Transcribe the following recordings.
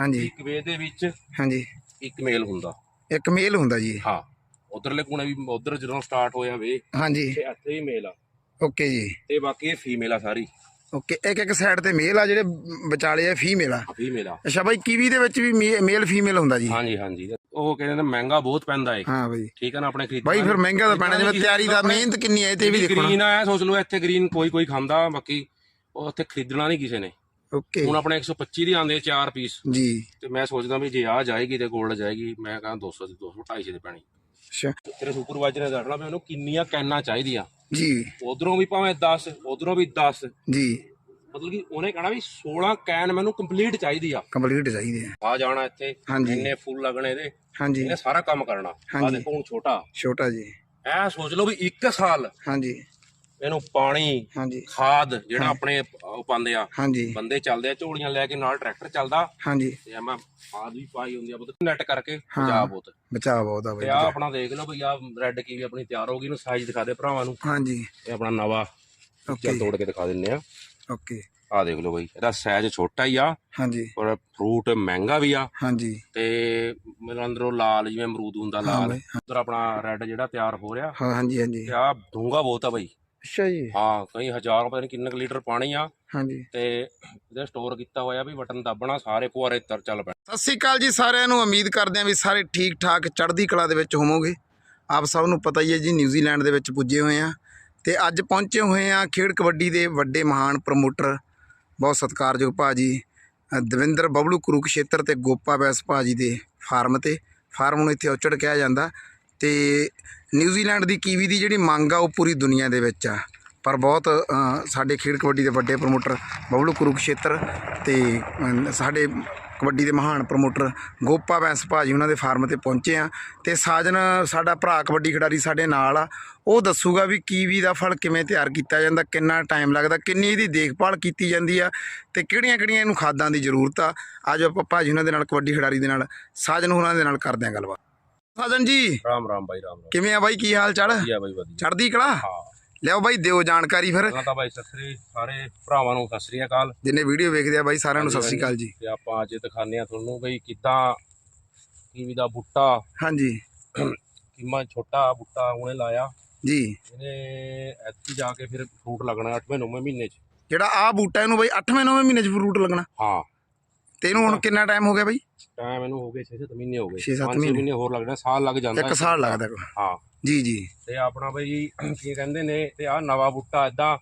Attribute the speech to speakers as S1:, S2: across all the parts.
S1: ਹਾਂਜੀ।
S2: ਇੱਕ ਵੇ ਦੇ ਵਿੱਚ
S1: ਹਾਂਜੀ।
S2: ਇੱਕ ਮੇਲ ਹੁੰਦਾ।
S1: ਇੱਕ ਮੇਲ ਹੁੰਦਾ ਜੀ।
S2: ਹਾਂ। ਉਧਰਲੇ ਕੋਨੇ ਵੀ ਉਧਰ ਜਦੋਂ ਸਟਾਰਟ ਹੋਇਆ ਵੇ
S1: ਹਾਂਜੀ।
S2: ਤੇ ਇੱਥੇ ਹੀ ਮੇਲ ਆ।
S1: ਓਕੇ ਜੀ।
S2: ਤੇ ਬਾਕੀ ਇਹ ਫੀਮੇਲ ਆ ਸਾਰੀ।
S1: ਓਕੇ ਇੱਕ ਇੱਕ ਸਾਈਡ ਤੇ ਮੇਲ ਆ ਜਿਹੜੇ ਵਿਚਾਲੇ ਆ ਫੀਮੇਲ ਆ।
S2: ਫੀਮੇਲ ਆ।
S1: ਅੱਛਾ ਬਾਈ ਕੀਵੀ ਦੇ ਵਿੱਚ ਵੀ ਮੇਲ ਫੀਮੇਲ ਹੁੰਦਾ ਜੀ।
S2: ਹਾਂਜੀ ਹਾਂਜੀ। ਉਹ ਕਹਿੰਦੇ ਨੇ ਮਹਿੰਗਾ ਬਹੁਤ ਪੈਂਦਾ ਏ।
S1: ਹਾਂ ਬਾਈ।
S2: ਠੀਕ ਹੈ ਨਾ ਆਪਣੇ ਖਰੀਦ
S1: ਬਾਈ ਫਿਰ ਮਹਿੰਗਾ ਤਾਂ ਪੈਣਾ ਜਿਵੇਂ ਤਿਆਰੀ ਦਾ ਮਿਹਨਤ ਕਿੰਨੀ ਹੈ ਇਹ ਤੇ ਵੀ ਦੇਖਣਾ
S2: ਗ੍ਰੀਨ ਆ ਸੋਚ ਲਓ ਇੱਥੇ ਗ੍ਰੀਨ ਕੋਈ ਕੋਈ ਖਾਂਦਾ ਬਾਕੀ ਉਹ ਉੱਥੇ ਖਰੀਦਣਾ ਨਹੀਂ ਕਿਸੇ ਨੇ।
S1: ਓਕੇ
S2: ਹੁਣ ਆਪਣੇ 125 ਦੀ ਆਂਦੇ ਚਾਰ ਪੀਸ।
S1: ਜੀ।
S2: ਤੇ ਮੈਂ ਸੋਚਦਾ ਵੀ ਜੇ ਆ ਜਾਏਗੀ ਤੇ 골ਡ ਜਾਏਗੀ ਮੈਂ ਕਹਾਂ 200 ਦੀ 200 250 ਦੀ ਪੈਣੀ।
S1: ਅੱਛਾ।
S2: ਤੇਰੇ ਸੁਪਰਵਾਈਜ਼ਰ ਨੇ ਦੱਸਣਾ ਵੀ ਉਹਨੂੰ ਕਿੰਨੀਆਂ ਕੈਨਾਂ ਚਾਹੀਦੀਆਂ।
S1: ਜੀ।
S2: ਉਧਰੋਂ ਵੀ ਭਾਵੇਂ 10 ਉਧਰੋਂ ਵੀ 10
S1: ਜੀ।
S2: ਮਤਲਬ ਕਿ ਉਹਨੇ ਕਹਣਾ ਵੀ 16 ਕੈਨ ਮੈਨੂੰ ਕੰਪਲੀਟ ਚਾਹੀਦੀ ਆ।
S1: ਕੰਪਲੀਟ ਚਾਹੀਦੇ ਆ।
S2: ਆ ਜਾਣਾ ਇੱਥੇ। ਇੰਨੇ ਫੁੱਲ ਲੱਗਣੇ ਇਹਦੇ।
S1: ਹਾਂਜੀ।
S2: ਇਹਨੇ ਸਾਰਾ ਕੰਮ ਕਰਨਾ। ਆ। ਦੇਖੋ ਹੁਣ ਛੋਟਾ।
S1: ਛੋਟਾ ਜੀ।
S2: ਐ ਸੋਚ ਲਓ ਵੀ 1 ਸਾਲ
S1: ਹਾਂਜੀ।
S2: ਇਹਨੂੰ ਪਾਣੀ
S1: ਹਾਂਜੀ।
S2: ਖਾਦ ਜਿਹੜਾ ਆਪਣੇ ਉਹ ਪਾਉਂਦੇ ਆ।
S1: ਹਾਂਜੀ।
S2: ਬੰਦੇ ਚੱਲਦੇ ਆ ਝੋਲੀਆਂ ਲੈ ਕੇ ਨਾਲ ਟਰੈਕਟਰ ਚੱਲਦਾ।
S1: ਹਾਂਜੀ।
S2: ਤੇ ਮੈਂ ਖਾਦ ਵੀ ਪਾਈ ਹੁੰਦੀ ਆ ਬਹੁਤ। ਨੈਟ ਕਰਕੇ ਪੰਜਾਬ ਬਹੁਤ।
S1: ਬਚਾਅ ਬਹੁਤ ਆ
S2: ਤੇ
S1: ਬਾਈ
S2: ਆ ਆਪਣਾ ਦੇਖ ਲਓ ਬਈ ਆ ਰੈੱਡ ਕੀਵੀ ਆਪਣੀ ਤਿਆਰ ਹੋ ਗਈ ਇਹਨੂੰ ਸਾਈਜ਼ ਦਿਖਾ ਦੇ ਭਰਾਵਾਂ ਨੂੰ।
S1: ਹਾਂਜੀ।
S2: ਇਹ ਆਪਣਾ ਨਵਾਂ।
S1: ਓਕੇ।
S2: ਤੋੜ ਕੇ ਦਿਖਾ ਦਿੰਨੇ ਆ।
S1: ਓਕੇ।
S2: ਆ ਦੇਖ ਲਓ ਬਈ ਇਹਦਾ ਸਾਈਜ਼ ਛੋਟਾ ਹੀ ਆ।
S1: ਹਾਂਜੀ।
S2: ਪਰ ਫਰੂਟ ਮਹਿੰਗਾ ਵੀ ਆ।
S1: ਹਾਂਜੀ।
S2: ਤੇ ਮੇਰੇ ਅੰਦਰੋਂ ਲਾਲ ਜਿਵੇਂ ਅਮਰੂਦ ਹੁੰਦਾ ਲਾਲ। ਉਧਰ ਆਪਣਾ ਰੈੱਡ ਜਿਹੜਾ ਤਿਆਰ ਹੋ ਰਿਹਾ।
S1: ਹਾਂ ਹਾਂਜੀ ਹਾਂਜੀ।
S2: ਤੇ ਆ ਡੂੰਗਾ ਬਹੁਤ ਆ ਬਈ।
S1: ਅੱਛਾ ਜੀ।
S2: ਹਾਂ ਕਈ ਹਜ਼ਾਰ ਪਤਾ ਨਹੀਂ ਕਿੰਨੇ ਕੁ ਲੀਟਰ ਪਾਣੀ ਆ।
S1: ਹਾਂਜੀ।
S2: ਤੇ ਇਹਦੇ ਸਟੋਰ ਕੀਤਾ ਹੋਇਆ ਵੀ ਬਟਨ ਦੱਬਣਾ ਸਾਰੇ ਫੁਆਰੇ ਤਰ ਚੱਲ ਪੈਣ।
S1: ਸਤਿ ਸ੍ਰੀ ਅਕਾਲ ਜੀ ਸਾਰਿਆਂ ਨੂੰ ਉਮੀਦ ਕਰਦੇ ਹਾਂ ਵੀ ਸਾਰੇ ਠੀਕ ਠਾਕ ਚੜ੍ਹਦੀ ਕਲਾ ਦੇ ਵਿੱਚ ਹੋਵੋਗੇ। ਆਪ ਸਭ ਨੂੰ ਪਤਾ ਹੀ ਹੈ ਜੀ ਨਿਊਜ਼ੀਲੈਂਡ ਦੇ ਵਿੱਚ ਪੁੱਜੇ ਹੋਏ ਆ ਤੇ ਅੱਜ ਪਹੁੰਚੇ ਹੋਏ ਆ ਖੇਡ ਕਬੱਡੀ ਦੇ ਵੱਡੇ ਮਹਾਨ ਪ੍ਰਮੋਟਰ। ਬਹੁਤ ਸਤਿਕਾਰਯੋਗ ਭਾਜੀ ਅ, ਦਵਿੰਦਰ ਬਬਲੂ ਕੁਰੂਕਸ਼ੇਤਰ ਤੇ ਗੋਪਾ ਬੈਸ ਭਾਜੀ ਦੇ ਫਾਰਮ ਤੇ। ਫਾਰਮ ਨੂੰ ਇੱਥੇ ਔਚੜ ਕਿਹਾ ਜਾਂਦਾ। ਤੇ ਨਿਊਜ਼ੀਲੈਂਡ ਦੀ ਕੀਵੀ ਦੀ ਜਿਹੜੀ ਮੰਗ ਆ, ਉਹ ਪੂਰੀ ਦੁਨੀਆ ਦੇ ਵਿੱਚ ਆ। ਪਰ ਬਹੁਤ ਸਾਡੇ ਖੇਡ ਕਬੱਡੀ ਦੇ ਵੱਡੇ ਪ੍ਰਮੋਟਰ ਬਬਲੂ ਕੁਰੂਕਸ਼ੇਤਰ ਤੇ ਸਾਡੇ ਕਬੱਡੀ ਦੇ ਮਹਾਨ ਪ੍ਰਮੋਟਰ ਗੋਪਾ ਬੈਂਸ ਭਾਜੀ ਉਹਨਾਂ ਦੇ ਫਾਰਮ ਤੇ ਪਹੁੰਚੇ ਆ। ਤੇ ਸਾਜਨ, ਸਾਡਾ ਭਰਾ ਕਬੱਡੀ ਖਿਡਾਰੀ ਸਾਡੇ ਨਾਲ ਆ। ਉਹ ਦੱਸੂਗਾ ਵੀ ਕੀਵੀ ਦਾ ਫਲ ਕਿਵੇਂ ਤਿਆਰ ਕੀਤਾ ਜਾਂਦਾ, ਕਿੰਨਾ ਟਾਈਮ ਲੱਗਦਾ, ਕਿੰਨੀ ਇਹਦੀ ਦੇਖਭਾਲ ਕੀਤੀ ਜਾਂਦੀ ਆ ਤੇ ਕਿਹੜੀਆਂ ਕਿਹੜੀਆਂ ਇਹਨੂੰ ਖਾਦਾਂ ਦੀ ਜ਼ਰੂਰਤ ਆ। ਅੱਜ ਆਪਾਂ ਭਾਜੀ ਉਹਨਾਂ ਦੇ ਨਾਲ, ਕਬੱਡੀ ਖਿਡਾਰੀ ਦੇ ਨਾਲ, ਸਾਜਨ ਹੋਰਾਂ ਦੇ ਨਾਲ ਕਰਦੇ ਆ ਗੱਲਬਾਤ। ਸਾਜਨ ਜੀ।
S2: ਰਾਮ ਰਾਮ ਬਾਈ ਰਾਮ ਰਾਮ।
S1: ਕਿਵੇਂ ਆ ਬਾਈ? ਕੀ ਹਾਲ ਚਾਲ?
S2: ਵਧੀਆ ਬਾਈ ਵਧੀਆ।
S1: ਚੜ੍ਹਦੀ ਕਲਾ?
S2: ਹਾਂ।
S1: ਲਿਆਓ ਬਾਈ ਦਿਓ ਜਾਣਕਾਰੀ ਫਿਰ।
S2: ਪਹਿਲਾਂ ਤਾਂ ਬਾਈ ਸਤਿ ਸ੍ਰੀ ਸਾਰੇ ਭਰਾਵਾਂ ਨੂੰ ਸਤਿ ਸ੍ਰੀ ਅਕਾਲ।
S1: ਜਿੰਨੇ ਵੀਡੀਓ ਵੇਖਦੇ ਆ ਬਾਈ ਸਾਰਿਆਂ ਨੂੰ ਸਤਿ ਸ਼੍ਰੀ ਅਕਾਲ ਜੀ।
S2: ਤੇ ਆਪਾਂ ਅੱਜ ਦਿਖਾਉਂਦੇ ਆ ਤੁਹਾਨੂੰ ਬਈ ਕਿੱਦਾਂ ਕੀਵੀ ਦਾ ਬੂਟਾ
S1: ਹਾਂਜੀ।
S2: ਕਿੰਨਾ ਛੋਟਾ ਬੂਟਾ ਉਹਨੇ ਲਾਇਆ।
S1: ਜੀ।
S2: ਇਹਨੇ ਇੱਥੇ ਜਾ ਕੇ ਫਿਰ ਫਰੂਟ ਲੱਗਣਾ 8ਵੇਂ 9ਵੇਂ ਮਹੀਨੇ 'ਚ।
S1: ਜਿਹੜਾ ਆ ਬੂਟਾ ਇਹਨੂੰ ਬਾਈ 8ਵੇਂ 9ਵੇਂ ਮਹੀਨੇ 'ਚ ਫਰੂਟ ਲੱਗਣਾ।
S2: ਹਾਂ।
S1: ਤੇ ਇਹਨੂੰ ਹੁਣ ਕਿੰਨਾ ਟਾਈਮ ਹੋ ਗਿਆ ਬਾਈ?
S2: ਟਾਈਮ ਇਹਨੂੰ ਹੋ ਗਏ 6-7 ਮਹੀਨੇ ਹੋ ਗਏ।
S1: ਛੇ ਸੱਤ
S2: 5-6
S1: ਮਹੀਨੇ।
S2: ਹੋਰ ਲੱਗਣਾ ਸਾਲ ਲੱਗ ਜਾਂਦਾ
S1: ਇੱਕ ਸਾਲ ਲੱਗਦਾ।
S2: ਹਾਂ।
S1: ਜੀ ਜੀ।
S2: ਤੇ ਆਪਣਾ ਬਈ ਕੀ ਕਹਿੰਦੇ ਨੇ ਤੇ ਆ ਨਵਾਂ ਬੂਟਾ ਇਦਾਂ